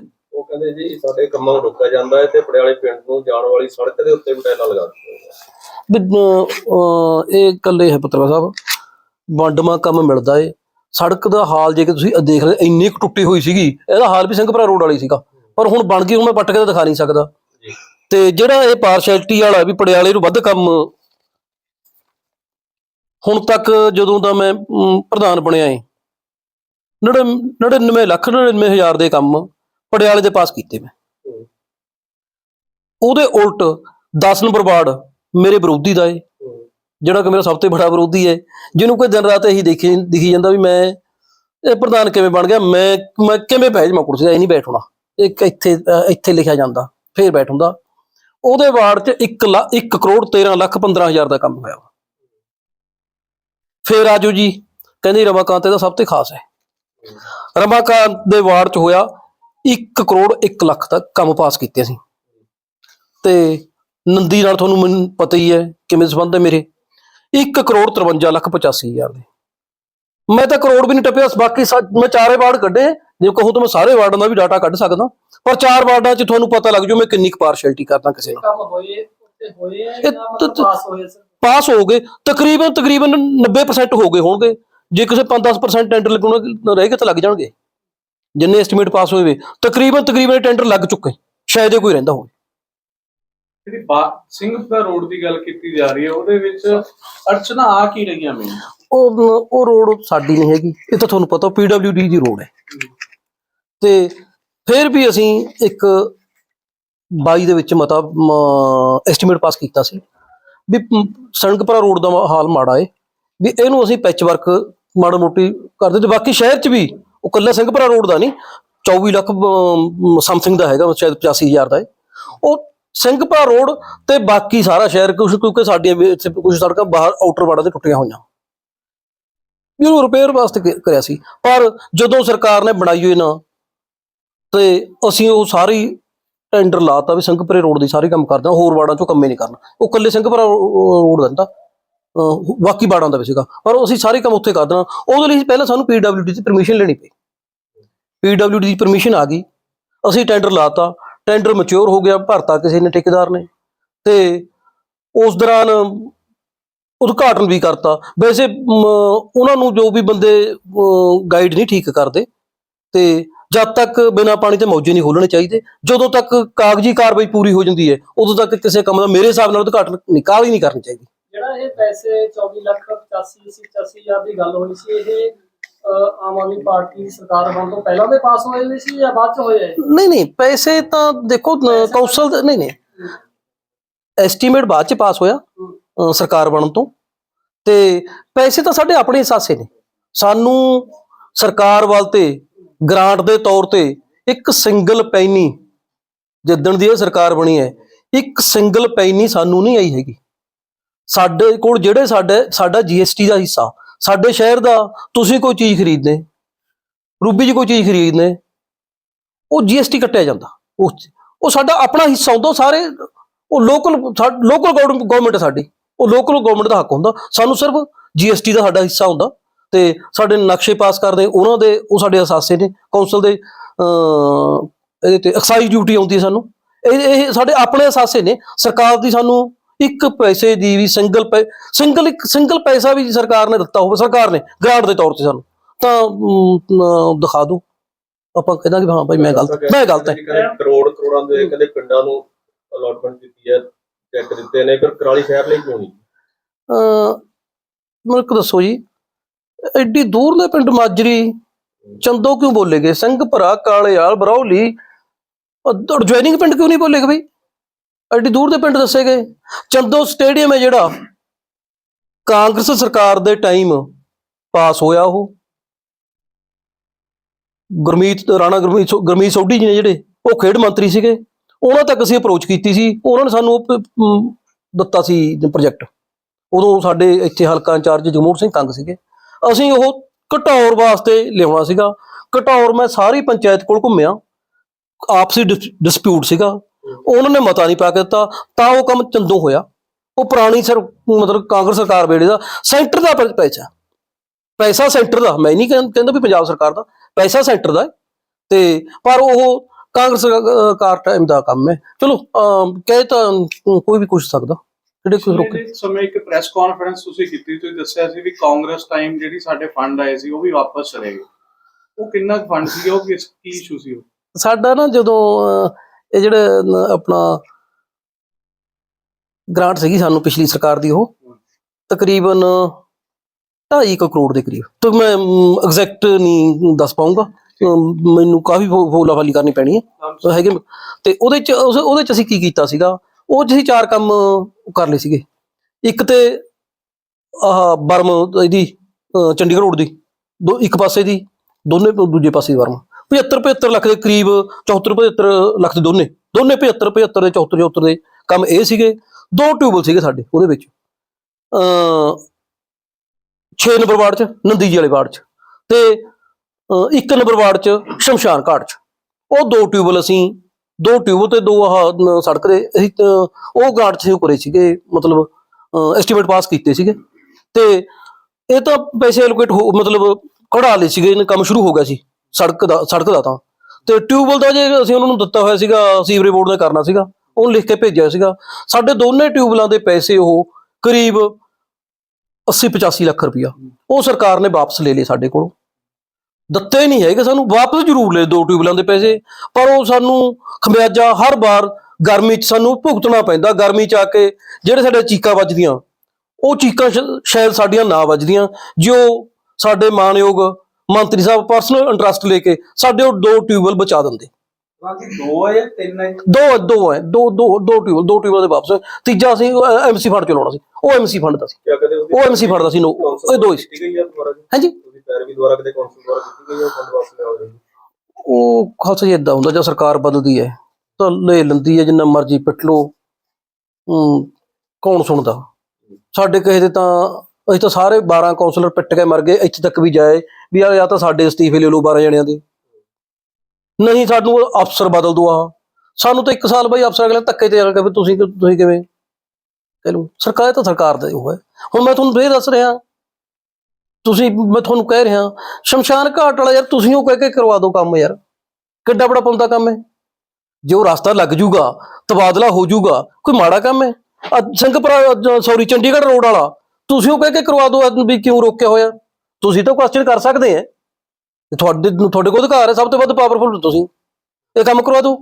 ਕਹਿੰਦੇ ਜੀ ਸਾਡੇ ਕੰਮਾਂ ਨੂੰ ਰੋਕਿਆ ਜਾਂਦਾ ਹੈ ਤੇ ਪੜਿਆਲੇ ਪਿੰਡ ਨੂੰ ਜਾਣ ਵਾਲੀ ਸੜਕ ਦੇ ਉੱਤੇ ਵੀ ਟਾਈਲਾਂ ਲਗਾ ਦਿੱਤੀਆਂ ਇਹ ਇਕੱਲੇ ਹੈ ਪੱਤਰਕਾਰ ਸਾਹਿਬ। ਵੰਡਮਾ ਕੰਮ ਮਿਲਦਾ ਏ। ਸੜਕ ਦਾ ਹਾਲ ਜੇ ਕਿ ਤੁਸੀਂ ਦੇਖ ਰਹੇ ਇੰਨੀ ਕੁ ਟੁੱਟੀ ਹੋਈ ਸੀਗੀ। ਇਹਦਾ ਹਾਲ ਵੀ ਸਿੰਘਪੁਰਾ ਰੋਡ ਵਾਲੀ ਸੀਗਾ। ਪਰ ਹੁਣ ਬਣ ਗਈ ਹੁਣ ਮੈਂ ਪੱਟ ਕੇ ਤਾਂ ਦਿਖਾ ਨਹੀਂ ਸਕਦਾ। ਤੇ ਜਿਹੜਾ ਇਹ ਪਾਰਸ਼ੈਲਿਟੀ ਵਾਲਾ ਵੀ ਪੜਿਆਲੇ ਨੂੰ ਵੱਧ ਕੰਮ ਹੁਣ ਤੱਕ ਜਦੋਂ ਦਾ ਮੈਂ ਪ੍ਰਧਾਨ ਬਣਿਆ ਏ 99 ਲੱਖ 99 ਹਜ਼ਾਰ ਦੇ ਕੰਮ ਪੜਿਆਲੇ ਦੇ ਪਾਸ ਕੀਤੇ ਮੈਂ। ਉਹਦੇ ਉਲਟ 10 ਨੰਬਰ ਵਾਰਡ ਮੇਰੇ ਵਿਰੋਧੀ ਦਾ ਏ, ਜਿਹੜਾ ਕਿ ਮੇਰਾ ਸਭ ਤੋਂ ਵੱਡਾ ਵਿਰੋਧੀ ਹੈ ਜਿਹਨੂੰ ਕੋਈ ਦਿਨ ਰਾਤ ਇਹੀ ਦੇਖੀ, ਦਿਖੀ ਜਾਂਦਾ ਵੀ ਮੈਂ ਇਹ ਪ੍ਰਧਾਨ ਕਿਵੇਂ ਬਣ ਗਿਆ, ਮੈਂ ਮੈਂ ਕਿਵੇਂ ਬਹਿ ਜਾਵਾਂ ਕੁਰਸੀ ਤੇ ਇਹ ਨਹੀਂ ਬੈਠਣਾ। ਇੱਕ ਇੱਥੇ ਇੱਥੇ ਲਿਖਿਆ ਜਾਂਦਾ, ਫੇਰ ਬੈਠੂੰਦਾ ਉਹਦੇ ਵਾਰਡ 'ਚ 1 ਲੱਖ 1 ਕਰੋੜ 13 ਲੱਖ 15 ਹਜ਼ਾਰ ਦਾ ਕੰਮ ਹੋਇਆ ਫੇਰ ਆਜੋ ਜੀ, ਕਹਿੰਦੇ ਰਮਾਕਾਂਤ ਇਹਦਾ ਸਭ ਤੋਂ ਖਾਸ ਹੈ। ਰਮਾਕਾਂਤ ਦੇ ਵਾਰਡ 'ਚ ਹੋਇਆ 1 ਕਰੋੜ 1 ਲੱਖ ਤੱਕ ਕੰਮ ਪਾਸ ਕੀਤੇ ਸੀ। ਤੇ ਨੰਦੀ ਨਾਲ ਤੁਹਾਨੂੰ ਮੈਨੂੰ ਪਤਾ ਹੀ ਹੈ ਕਿਵੇਂ ਸੰਬੰਧ ਹੈ ਮੇਰੇ। 1 ਕਰੋੜ 53 ਲੱਖ 85 ਹਜ਼ਾਰ ਦੇ। ਮੈਂ ਤਾਂ ਕਰੋੜ ਵੀ ਨਹੀਂ ਟੱਪਿਆ ਬਾਕੀ ਮੈਂ ਚਾਰੇ ਵਾਰਡ ਕੱਢੇ। ਜੇ ਕਹੋ ਤਾਂ ਮੈਂ ਸਾਰੇ ਵਾਰਡਾਂ ਦਾ ਵੀ ਡਾਟਾ ਕੱਢ ਸਕਦਾ। ਪਰ ਚਾਰ ਵਾਰਡਾਂ 'ਚ ਤੁਹਾਨੂੰ ਪਤਾ ਲੱਗ ਜੂ ਮੈਂ ਕਿੰਨੀ ਕੁ ਪਾਰਸ਼ੈਲਿਟੀ ਕਰਦਾ ਕਿਸੇ ਨਾਲ। ਕੰਮ ਹੋਏ ਉੱਤੇ ਹੋਏ ਆ ਇਹ ਜਾਂ ਤਾਂ- ਮਤਲਬ ਪਾਸ ਹੋਏ ਸਰ? ਪਾਸ ਹੋ ਗਏ। ਤਕਰੀਬਨ ਤਕਰੀਬਨ 90% ਹੋ ਗਏ ਹੋਣਗੇ। ਜੇ ਕਿਸੇ 5-10% ਟੈਂਡਰ ਲੱਗਣਾ ਰਹਿ ਗਏ ਤਾਂ ਲੱਗ ਜਾਣਗੇ। ਜਿੰਨੇ ਐਸਟੀਮੇਟ ਪਾਸ ਹੋਏ ਵੇ ਤਕਰੀਬਨ ਤਕਰੀਬਨ ਟੈਂਡਰ ਲੱਗ ਚੁੱਕੇ। ਸ਼ਾਇਦ ਇਹ ਕੋਈ ਰਹਿੰਦਾ ਹੋਵੇ। ਜਿਹੜੀ ਸਿੰਘਪੁਰਾ ਰੋਡ ਦੀ ਗੱਲ ਕੀਤੀ ਜਾ ਰਹੀ ਹੈ ਉਹਦੇ ਵਿੱਚ ਅੜਚਨਾ ਆ ਕੀ ਰਹੀਆਂ ਮੈਂ ਉਹ ਉਹ ਰੋਡ ਸਾਡੀ ਨਹੀਂ ਹੈਗੀ। ਇਹ ਤਾਂ ਤੁਹਾਨੂੰ ਪਤਾ ਪੀਡਬਲਯੂਡੀ ਦੀ ਰੋਡ ਹੈ। ਤੇ ਫਿਰ ਵੀ ਅਸੀਂ ਇੱਕ 22 ਦੇ ਵਿੱਚ ਮਤਾ ਐਸਟੀਮੇਟ ਪਾਸ ਕੀਤਾ ਸੀ। ਵੀ ਸੜਕਪੁਰਾ ਰੋਡ ਦਾ ਹਾਲ ਮਾੜਾ ਏ। ਵੀ ਇਹਨੂੰ ਅਸੀਂ ਪੈਚ ਵਰਕ ਮਾੜਾ ਮੋਟੀ ਕਰਦੇ। ਤੇ ਬਾਕੀ ਸ਼ਹਿਰ 'ਚ ਵੀ ਉਹ ਕੱਲਾ ਸਿੰਘਪੁਰਾ ਰੋਡ ਦਾ ਨਹੀਂ 24 ਲੱਖ ਸਮਥਿੰਗ ਦਾ ਹੈਗਾ, ਸ਼ਾਇਦ 85000 ਦਾ ਏ ਉਹ ਸਿੰਘਪੁਰਾ ਰੋਡ ਤੇ ਬਾਕੀ ਸਾਰਾ ਸ਼ਹਿਰ, ਕੁਛ ਕਿਉਂਕਿ ਸਾਡੀਆਂ ਕੁਝ ਸੜਕਾਂ ਬਾਹਰ ਆਊਟਰ ਵਾਰਡਾਂ ਤੇ ਟੁੱਟੀਆਂ ਹੋਈਆਂ। ਇਹਨੂੰ ਰਿਪੇਅਰ ਵਾਸਤੇ ਕਰਿਆ ਸੀ। ਪਰ ਜਦੋਂ ਸਰਕਾਰ ਨੇ ਬਣਾਈ ਹੋਈ ਨਾ, ਤੇ ਅਸੀਂ ਉਹ ਸਾਰੀ ਟੈਂਡਰ ਲਾਤਾ ਵੀ ਸਿੰਘਪੁਰੇ ਰੋਡ ਦੀ ਸਾਰੀ ਕੰਮ ਕਰਦੇ ਹਾਂ ਹੋਰ ਵਾਰਡਾਂ ਚੋਂ ਕੰਮੇ ਨਹੀਂ ਕਰਨਾ। ਉਹ ਕੱਲੇ ਸਿੰਘਪੁਰਾ ਰੋਡ ਦਾ ਨੀ ਬਾਕੀ ਵਾਰਡਾਂ ਦਾ ਵੀ ਸੀਗਾ। ਪਰ ਅਸੀਂ ਸਾਰੇ ਕੰਮ ਉੱਥੇ ਕਰ ਦੇਣਾ ਉਹਦੇ ਲਈ ਪਹਿਲਾਂ ਸਾਨੂੰ ਪੀਡਬਲਯੂਡੀ ਦੀ ਪਰਮਿਸ਼ਨ ਲੈਣੀ ਪਈ। ਪੀਡਬਲਯੂਡੀ ਦੀ ਪਰਮਿਸ਼ਨ ਆ ਗਈ। ਅਸੀਂ ਟੈਂਡਰ ਲਾਤਾ। ਟੈਂਡਰ ਮੈਚੁਰ ਹੋ ਗਿਆ। ਭਰਤਾ ਕਿਸੇ ਨੇ, ਠੇਕੇਦਾਰ ਨੇ। ਤੇ ਉਸ ਦੌਰਾਨ ਉਦਘਾਟਨ ਵੀ ਕਰਤਾ। ਵੈਸੇ ਉਹਨਾਂ ਨੂੰ ਜੋ ਵੀ ਬੰਦੇ ਗਾਈਡ ਨਹੀਂ ਠੀਕ ਕਰਦੇ, ਤੇ ਜਦ ਤੱਕ ਬਿਨਾ ਪਾਣੀ ਤੇ ਮੌਜੇ ਨਹੀਂ ਖੋਲਣੇ ਚਾਹੀਦੇ, ਜਦੋਂ ਤੱਕ ਕਾਗਜ਼ੀ ਕਾਰਵਾਈ ਪੂਰੀ ਹੋ ਜਾਂਦੀ ਹੈ, ਉਦੋਂ ਤੱਕ ਕਿਸੇ ਕੰਮ ਦਾ, ਮੇਰੇ ਹਿਸਾਬ ਨਾਲ ਉਦਘਾਟਨ ਨਿਕਾਲ ਹੀ ਨਹੀਂ ਕਰਨੀ ਚਾਹੀਦੀ। ਜਿਹੜਾ ਇਹ ਪੈਸੇ 24 ਲੱਖ 85 ਸੀ 85 ਹਜ਼ਾਰ ਦੀ ਗੱਲ ਹੋਈ ਸੀ, ਇਹ ਆਮ ਆਦਮੀ ਪਾਰਟੀ ਸਰਕਾਰ ਬਣ ਤੋਂ ਪਹਿਲਾਂ ਦੇ ਪਾਸ ਹੋਏ ਵੀ ਸੀ ਜਾਂ ਬਾਅਦ ਚ ਹੋਏ? ਨਹੀਂ ਨਹੀਂ ਪੈਸੇ ਤਾਂ ਦੇਖੋ ਕੌਂਸਲ ਨਹੀਂ ਨਹੀਂ। ਐਸਟੀਮੇਟ ਬਾਅਦ ਚ ਪਾਸ ਹੋਇਆ ਸਰਕਾਰ ਬਣਨ ਤੋਂ। ਤੇ ਪੈਸੇ ਤਾਂ ਸਾਡੇ ਆਪਣੇ ਹਿਸਾਸੇ ਨੇ। ਸਾਨੂੰ ਸਰਕਾਰ ਵੱਲ ਤੇ ਗ੍ਰਾਂਟ ਦੇ ਤੌਰ ਤੇ ਇੱਕ ਸਿੰਗਲ ਪੈਨੀ ਜਿੱਦਣ ਦੀ ਇਹ ਸਰਕਾਰ ਬਣੀ ਹੈ ਇੱਕ ਸਿੰਗਲ ਪੈਨੀ ਸਾਨੂੰ ਨਹੀਂ ਆਈ ਹੈਗੀ। ਸਾਡੇ ਕੋਲ ਜਿਹੜੇ ਸਾਡੇ ਸਾਡਾ ਜੀਐਸਟੀ ਦਾ ਹਿੱਸਾ ਸਾਡੇ ਸ਼ਹਿਰ ਦਾ ਤੁਸੀਂ ਕੋਈ ਚੀਜ਼ ਖਰੀਦਦੇ ਰੂਬੀ 'ਚ ਕੋਈ ਚੀਜ਼ ਖਰੀਦਦੇ, ਉਹ ਜੀਐਸਟੀ ਕੱਟਿਆ ਜਾਂਦਾ, ਉਹ 'ਚ। ਉਹ ਸਾਡਾ ਆਪਣਾ ਹਿੱਸਾ ਹੁੰਦਾ, ਉਹ ਸਾਰੇ, ਉਹ ਲੋਕਲ ਲੋਕਲ ਗਵਰਨਮੈਂਟ ਸਾਡੀ, ਉਹ ਲੋਕਲ ਗਵਰਨਮੈਂਟ ਦਾ ਹੱਕ ਹੁੰਦਾ, ਸਾਨੂੰ ਸਿਰਫ ਜੀਐਸਟੀ ਦਾ ਸਾਡਾ ਹਿੱਸਾ ਹੁੰਦਾ, ਤੇ ਸਾਡੇ ਨਕਸ਼ੇ ਪਾਸ ਕਰਦੇ, ਉਹਨਾਂ ਦੇ, ਉਹ ਸਾਡੇ ਅਸਾਸੇ ਨੇ ਕੌਂਸਲ ਦੇ ਇਹਦੇ ਤੇ ਐਕਸਾਈਜ਼ ਡਿਊਟੀ ਆਉਂਦੀ ਸਾਨੂੰ, ਇਹ ਇਹ ਸਾਡੇ ਆਪਣੇ ਅਸਾਸੇ ਨੇ, ਸਰਕਾਰ ਦੀ ਸਾਨੂੰ ਇੱਕ ਪੈਸੇ ਦੀ ਵੀ ਸਿੰਗਲ ਸਿੰਗਲ ਇੱਕ ਸਿੰਗਲ ਪੈਸਾ ਵੀ ਸਰਕਾਰ ਨੇ ਦਿੱਤਾ ਹੋਵੇ ਸਰਕਾਰ ਨੇ ਗ੍ਰਾਂਟ ਦੇ ਤੌਰ ਤੇ ਸਾਨੂੰ। ਤਾਂ ਦਿਖਾ ਦਿਓ। ਆਪਾਂ ਕਹਿੰਦਾ ਕਿ ਹਾਂ ਭਾਈ ਮੈਂ ਗਲਤ ਮੈਂ ਗਲਤ ਹੈ। ਕਰੋੜ ਕਰੋੜਾਂ ਦੇ ਕਹਿੰਦੇ ਪਿੰਡਾਂ ਨੂੰ ਅਲਾਟਮੈਂਟ ਦਿੱਤੀ ਹੈ ਚੈੱਕ ਦਿੱਤੇ ਨੇ ਪਰ ਕਰਾਲੀ ਸ਼ਹਿਰ ਲਈ ਕਿਉਂ ਨਹੀਂ? ਅ ਮੈਨੂੰ ਇੱਕ ਦੱਸੋ ਜੀ ਐਡੀ ਦੂਰ ਦੇ ਪਿੰਡ ਮਾਜਰੀ ਚੰਦੋ ਕਿਉਂ ਬੋਲੇਗੇ ਸਿੰਘ ਭਰਾ ਕਾਲੇਆਲ ਬਰੌਲੀ ਜੁਆਇਨਿੰਗ ਪਿੰਡ ਕਿਉਂ ਨਹੀਂ ਬੋਲੇਗੇ ਬਈ? ਐਡੀ ਦੂਰ ਦੇ ਪਿੰਡ ਦੱਸੇ ਗਏ। ਚੰਦੋ ਸਟੇਡੀਅਮ ਹੈ ਜਿਹੜਾ। ਕਾਂਗਰਸ ਸਰਕਾਰ ਦੇ ਟਾਈਮ ਪਾਸ ਹੋਇਆ ਉਹ। ਗੁਰਮੀਤ, ਰਾਣਾ ਗੁਰਮੀਤ ਸੋ- ਗੁਰਮੀਤ ਸੋਢੀ ਜੀ ਨੇ ਜਿਹੜੇ, ਉਹ ਖੇਡ ਮੰਤਰੀ ਸੀਗੇ। ਉਹਨਾਂ ਤੱਕ ਅਸੀਂ ਅਪਰੋਚ ਕੀਤੀ ਸੀ। ਉਹਨਾਂ ਨੇ ਸਾਨੂੰ ਉਹ ਦਿੱਤਾ ਸੀ ਪ੍ਰੋਜੈਕਟ ਉਦੋਂ ਸਾਡੇ ਇੱਥੇ ਹਲਕਾ ਇੰਚਾਰਜ ਜਗਮੋਹਨ ਸਿੰਘ ਕੰਗ ਸੀਗੇ। ਅਸੀਂ ਉਹ ਘਟੌਰ ਵਾਸਤੇ ਲਿਆਉਣਾ ਸੀਗਾ। ਘਟੌਰ ਮੈਂ ਸਾਰੀ ਪੰਚਾਇਤ ਕੋਲ ਘੁੰਮਿਆ। ਆਪਸੀ ਡਿਸਪਿਊਟ ਸੀਗਾ। ਉਹਨਾਂ ਨੇ ਮਤਾ ਨਹੀਂ ਪਾ ਕੇ ਦਿੱਤਾ ਤਾਂ ਉਹ ਕੰਮ ਚੰਦੋਂ ਹੋਇਆ। ਉਹ ਪੁਰਾਣੀ ਸਰ ਮਤਲਬ ਕਾਂਗਰਸ ਸਰਕਾਰ ਵੇਲੇ ਦਾ ਸੈਂਟਰ ਦਾ ਪੈਸਾ। ਪੈਸਾ ਸੈਂਟਰ ਦਾ ਮੈਂ ਨਹੀਂ ਕਹਿੰ- ਕਹਿੰਦਾ ਵੀ ਪੰਜਾਬ ਸਰਕਾਰ ਦਾ ਪੈਸਾ ਸੈਂਟਰ ਦਾ। ਤੇ ਪਰ ਉਹ ਕਾਂਗਰਸ ਸਰਕਾਰ ਟਾਈਮ ਦਾ ਕੰਮ ਹੈ। ਚਲੋ ਕਹੇ ਤਾਂ ਕੋਈ ਵੀ ਕੁਝ ਸਕਦਾ। ਜਿਹੜੇ ਕੁਝ ਰੋਕੇ ਸਮੇਂ ਇੱਕ ਪ੍ਰੈਸ ਕਾਨਫਰੰਸ ਤੁਸੀਂ ਕੀਤੀ ਤੁਸੀਂ ਦੱਸਿਆ ਸੀ ਵੀ ਕਾਂਗਰਸ ਟਾਈਮ ਜਿਹੜੀ ਸਾਡੇ ਫੰਡ ਆਏ ਸੀ ਉਹ ਵੀ ਵਾਪਸ ਚਲੇ ਗਏ। ਉਹ ਕਿੰਨਾ ਫੰਡ ਸੀ ਉਹ ਕਿਸ ਕੀ ਇਸ਼ੂ ਸੀ ਉਹ? ਸਾਡਾ ਨਾ ਜਦੋਂ ਇਹ ਜਿਹੜੇ ਆਪਣਾ ਗ੍ਰਾਂਟ ਸੀਗੀ ਸਾਨੂੰ ਪਿਛਲੀ ਸਰਕਾਰ ਦੀ ਉਹ ਤਕਰੀਬਨ 2.5 ਕਰੋੜ ਦੇ ਕਰੀਬ। ਤੇ ਮੈਂ ਐਗਜ਼ੈਕਟ ਨਹੀਂ ਦੱਸ ਪਾਉਂਗਾ ਮੈਨੂੰ ਕਾਫੀ ਫੋਲਾਫਾਲੀ ਕਰਨੀ ਪੈਣੀ ਹੈ। ਤਾਂ ਹੈਗੇ ਤੇ ਉਹਦੇ ਚ ਉਹਦੇ ਚ ਅਸੀਂ ਕੀ ਕੀਤਾ ਸੀਗਾ? ਉਹ 'ਚ ਅਸੀਂ ਚਾਰ ਕੰਮ ਕਰ ਲਏ ਸੀਗੇ। ਇੱਕ ਤੇ ਆਹ ਬਰਮ ਇਹਦੀ ਚੰਡੀਗੜ੍ਹ ਰੋਡ ਦੀ ਦੋ ਇੱਕ ਪਾਸੇ ਦੀ ਦੋਨੇ ਦੂਜੇ ਪਾਸੇ ਦੀ ਬਰਮ 75 75 ਲੱਖ ਦੇ ਕਰੀਬ 74 75 ਲੱਖ ਦੇ ਦੋਨੇ। ਦੋਨੇ 75 75 ਦੇ 74 74 ਦੇ ਕੰਮ ਇਹ ਸੀਗੇ। ਦੋ ਟਿਊਬਲ ਸੀਗੇ ਸਾਡੇ ਉਹਦੇ ਵਿੱਚ। ਅ 6 ਨੰਬਰ ਵਾਰਡ ਚ ਨੰਦੀ ਜੀ ਵਾਲੇ ਵਾਰਡ ਚ ਤੇ ਅਹ, ਇੱਕ ਨੰਬਰ ਵਾਰਡ ਚ ਸ਼ਮਸ਼ਾਨ ਘਾਟ ਚ। ਉਹ ਦੋ ਟਿਊਬਲ ਅਸੀਂ ਦੋ ਟਿਊਬ ਤੇ ਦੋ ਆਹ ਸੜਕ ਦੇ ਅਸੀਂ ਉਹ ਗਾਰਡ ਚ ਕਰੇ ਸੀਗੇ ਮਤਲਬ ਐਸਟੀਮੇਟ ਪਾਸ ਕੀਤੇ ਸੀਗੇ। ਤੇ ਇਹ ਤਾਂ ਪੈਸੇ ਐਲੋਕੇਟ ਹੋ ਮਤਲਬ ਕਢਾ ਲਏ ਸੀਗੇ ਇਹਨੇ ਕੰਮ ਸ਼ੁਰੂ ਹੋ ਗਿਆ ਸੀ। ਸੜਕ ਦਾ ਸੜਕ ਦਾ ਤਾਂ। ਤੇ ਟਿਊਬਵੈਲ ਦਾ ਜੇ ਅਸੀਂ ਉਹਨਾਂ ਨੂੰ ਦਿੱਤਾ ਹੋਇਆ ਸੀਗਾ ਸੀਵਰੇਜ ਬੋਰਡ ਨੇ ਕਰਨਾ ਸੀਗਾ, ਉਹਨੂੰ ਲਿਖ ਕੇ ਭੇਜਿਆ ਸੀਗਾ। ਸਾਡੇ ਦੋਨੇ ਟਿਊਬਵੈਲਾਂ ਦੇ ਪੈਸੇ ਉਹ ਕਰੀਬ 80 85 ਲੱਖ ਰੁਪਇਆ। ਉਹ ਸਰਕਾਰ ਨੇ ਵਾਪਸ ਲੈ ਲਏ ਸਾਡੇ ਕੋਲੋਂ। ਦਿੱਤੇ ਨਹੀਂ ਹੈਗੇ ਸਾਨੂੰ, ਵਾਪਸ ਜ਼ਰੂਰ ਲੈ ਦੋ ਟਿਊਬਲਾਂ ਦੇ ਪੈਸੇ। ਪਰ ਉਹ ਸਾਨੂੰ ਖਮਿਆਜਾ ਹਰ ਵਾਰ ਗਰਮੀ 'ਚ ਸਾਨੂੰ ਭੁਗਤਣਾ ਪੈਂਦਾ, ਗਰਮੀ 'ਚ ਆ ਕੇ ਜਿਹੜੇ ਸਾਡੇ ਚੀਕਾਂ ਵੱਜਦੀਆਂ, ਉਹ ਚੀਕਾਂ ਸ਼ਾਇਦ ਸਾਡੀਆਂ ਨਾ ਵੱਜਦੀਆਂ। ਜੋ ਸਾਡੇ ਮਾਨਯੋਗ ਮੰਤਰੀ ਸਾਹਿਬ ਪਰਸਨਲ ਇੰਟਰਸਟ ਲੈ ਕੇ ਸਾਡੇ ਉਹ ਦੋ ਟਿਊਬਲ ਬਚਾ ਦਿੰਦੇ। ਦੋ ਹੈ ਜਾਂ ਤਿੰਨ ਹੈ ਦੋ ਦੋ ਹੈ ਦੋ ਦੋ ਦੋ ਟਿਊਬਲ ਦੋ ਟਿਊਬਲ ਦੇ ਵਾਪਸ। ਤੀਜਾ ਅਸੀਂ ਐਮਸੀ ਫੰਡ ਚਲਾਉਣਾ ਸੀ। ਉਹ ਐਮਸੀ ਫੰਡ ਦਾ ਸੀ। ਉਹ ਐਮਸੀ ਫੰਡ ਦਾ ਸੀ ਨੋ ਇਹ ਦੋ ਹੀ ਸੀ। ਹਾਂਜੀ? ਤੁਸੀਂ ਪੈਰਵੀ ਦੁਆਰਾ ਕਦੇ ਕੌਂਸਲ ਦੁਆਰਾ ਕੀਤੀ ਗਈ ਹੈ ਫੰਡ ਵਾਸਤੇ ਆ ਰਹੀ ਉਹ ਖਾਲਸਾ ਜੀ ਇਦਾਂ ਹੁੰਦਾ ਜਦ ਸਰਕਾਰ ਬਦਲਦੀ ਹੈ ਤਾਂ ਲੈ ਲੈਂਦੀ ਹੈ ਜਿੰਨਾ ਮਰਜ਼ੀ ਪਿੱਟ ਹੂੰ ਕੌਣ ਸੁਣਦਾ? ਸਾਡੇ ਕਹੇ ਦੇ ਤਾਂ ਅਸੀਂ ਤਾਂ ਸਾਰੇ 12 ਕਾਉਂਸਲਰ ਪਿੱਟ ਕੇ ਮਰ ਗਏ ਇੱਥੇ ਤੱਕ ਵੀ ਜਾਏ। ਵੀ ਯਾਰ ਜਾਂ ਤਾਂ ਸਾਡੇ ਅਸਤੀਫੇ ਲੈ ਲਓ 12 ਜਣਿਆਂ ਦੇ। ਨਹੀਂ, ਸਾਨੂੰ ਅਫਸਰ ਬਦਲ ਦੋ ਆ ਸਾਨੂੰ ਤਾਂ ਇੱਕ ਸਾਲ ਬਈ ਅਫਸਰ ਅਗਲੇ ਧੱਕੇ ਤੇ ਆ ਤੁਸੀਂ ਤੁਸੀਂ ਕਿਵੇਂ? ਕਹਿ ਲਓ, ਸਰਕਾਰ ਤਾਂ ਸਰਕਾਰ ਦਾ ਉਹ ਹੈ। ਹੁਣ ਮੈਂ ਤੁਹਾਨੂੰ ਇਹ ਦੱਸ ਰਿਹਾ। ਤੁਸੀਂ, ਮੈਂ ਤੁਹਾਨੂੰ ਕਹਿ ਰਿਹਾ, ਸ਼ਮਸ਼ਾਨ ਘਾਟ ਵਾਲਾ ਯਾਰ, ਤੁਸੀਂ ਉਹ ਕਹਿ ਕੇ ਕਰਵਾ ਦਿਓ ਕੰਮ ਯਾਰ। ਕਿੱਡਾ ਬੜਾ ਪਾਉਂਦਾ ਕੰਮ ਹੈ। ਜੇ ਉਹ ਰਸਤਾ ਲੱਗ ਜੂਗਾ, ਤਬਾਦਲਾ ਹੋ ਜੂਗਾ, ਕੋਈ ਮਾੜਾ ਕੰਮ ਹੈ। ਆਹ ਸਿੰਘਪੁਰਾ ਸੌਰੀ ਚੰਡੀਗੜ੍ਹ ਰੋਡ ਵਾਲਾ, ਤੁਸੀਂ ਉਹ ਕਹਿ ਕੇ ਕਰਵਾ ਦਿਓ ਵੀ ਕਿਉਂ ਰੋਕਿਆ ਹੋਇਆ? ਤੁਸੀਂ ਤਾਂ ਕੁਐਸਚਨ ਕਰ ਸਕਦੇ ਆ ਤੁਹਾਡੇ ਤੁਹਾਡੇ ਕੋਲ ਅਧਿਕਾਰ ਹੈ ਸਭ ਤੋਂ ਵੱਧ ਪਾਵਰਫੁਲ ਤੁਸੀਂ। ਇਹ ਕੰਮ ਕਰਵਾ ਦਿਓ।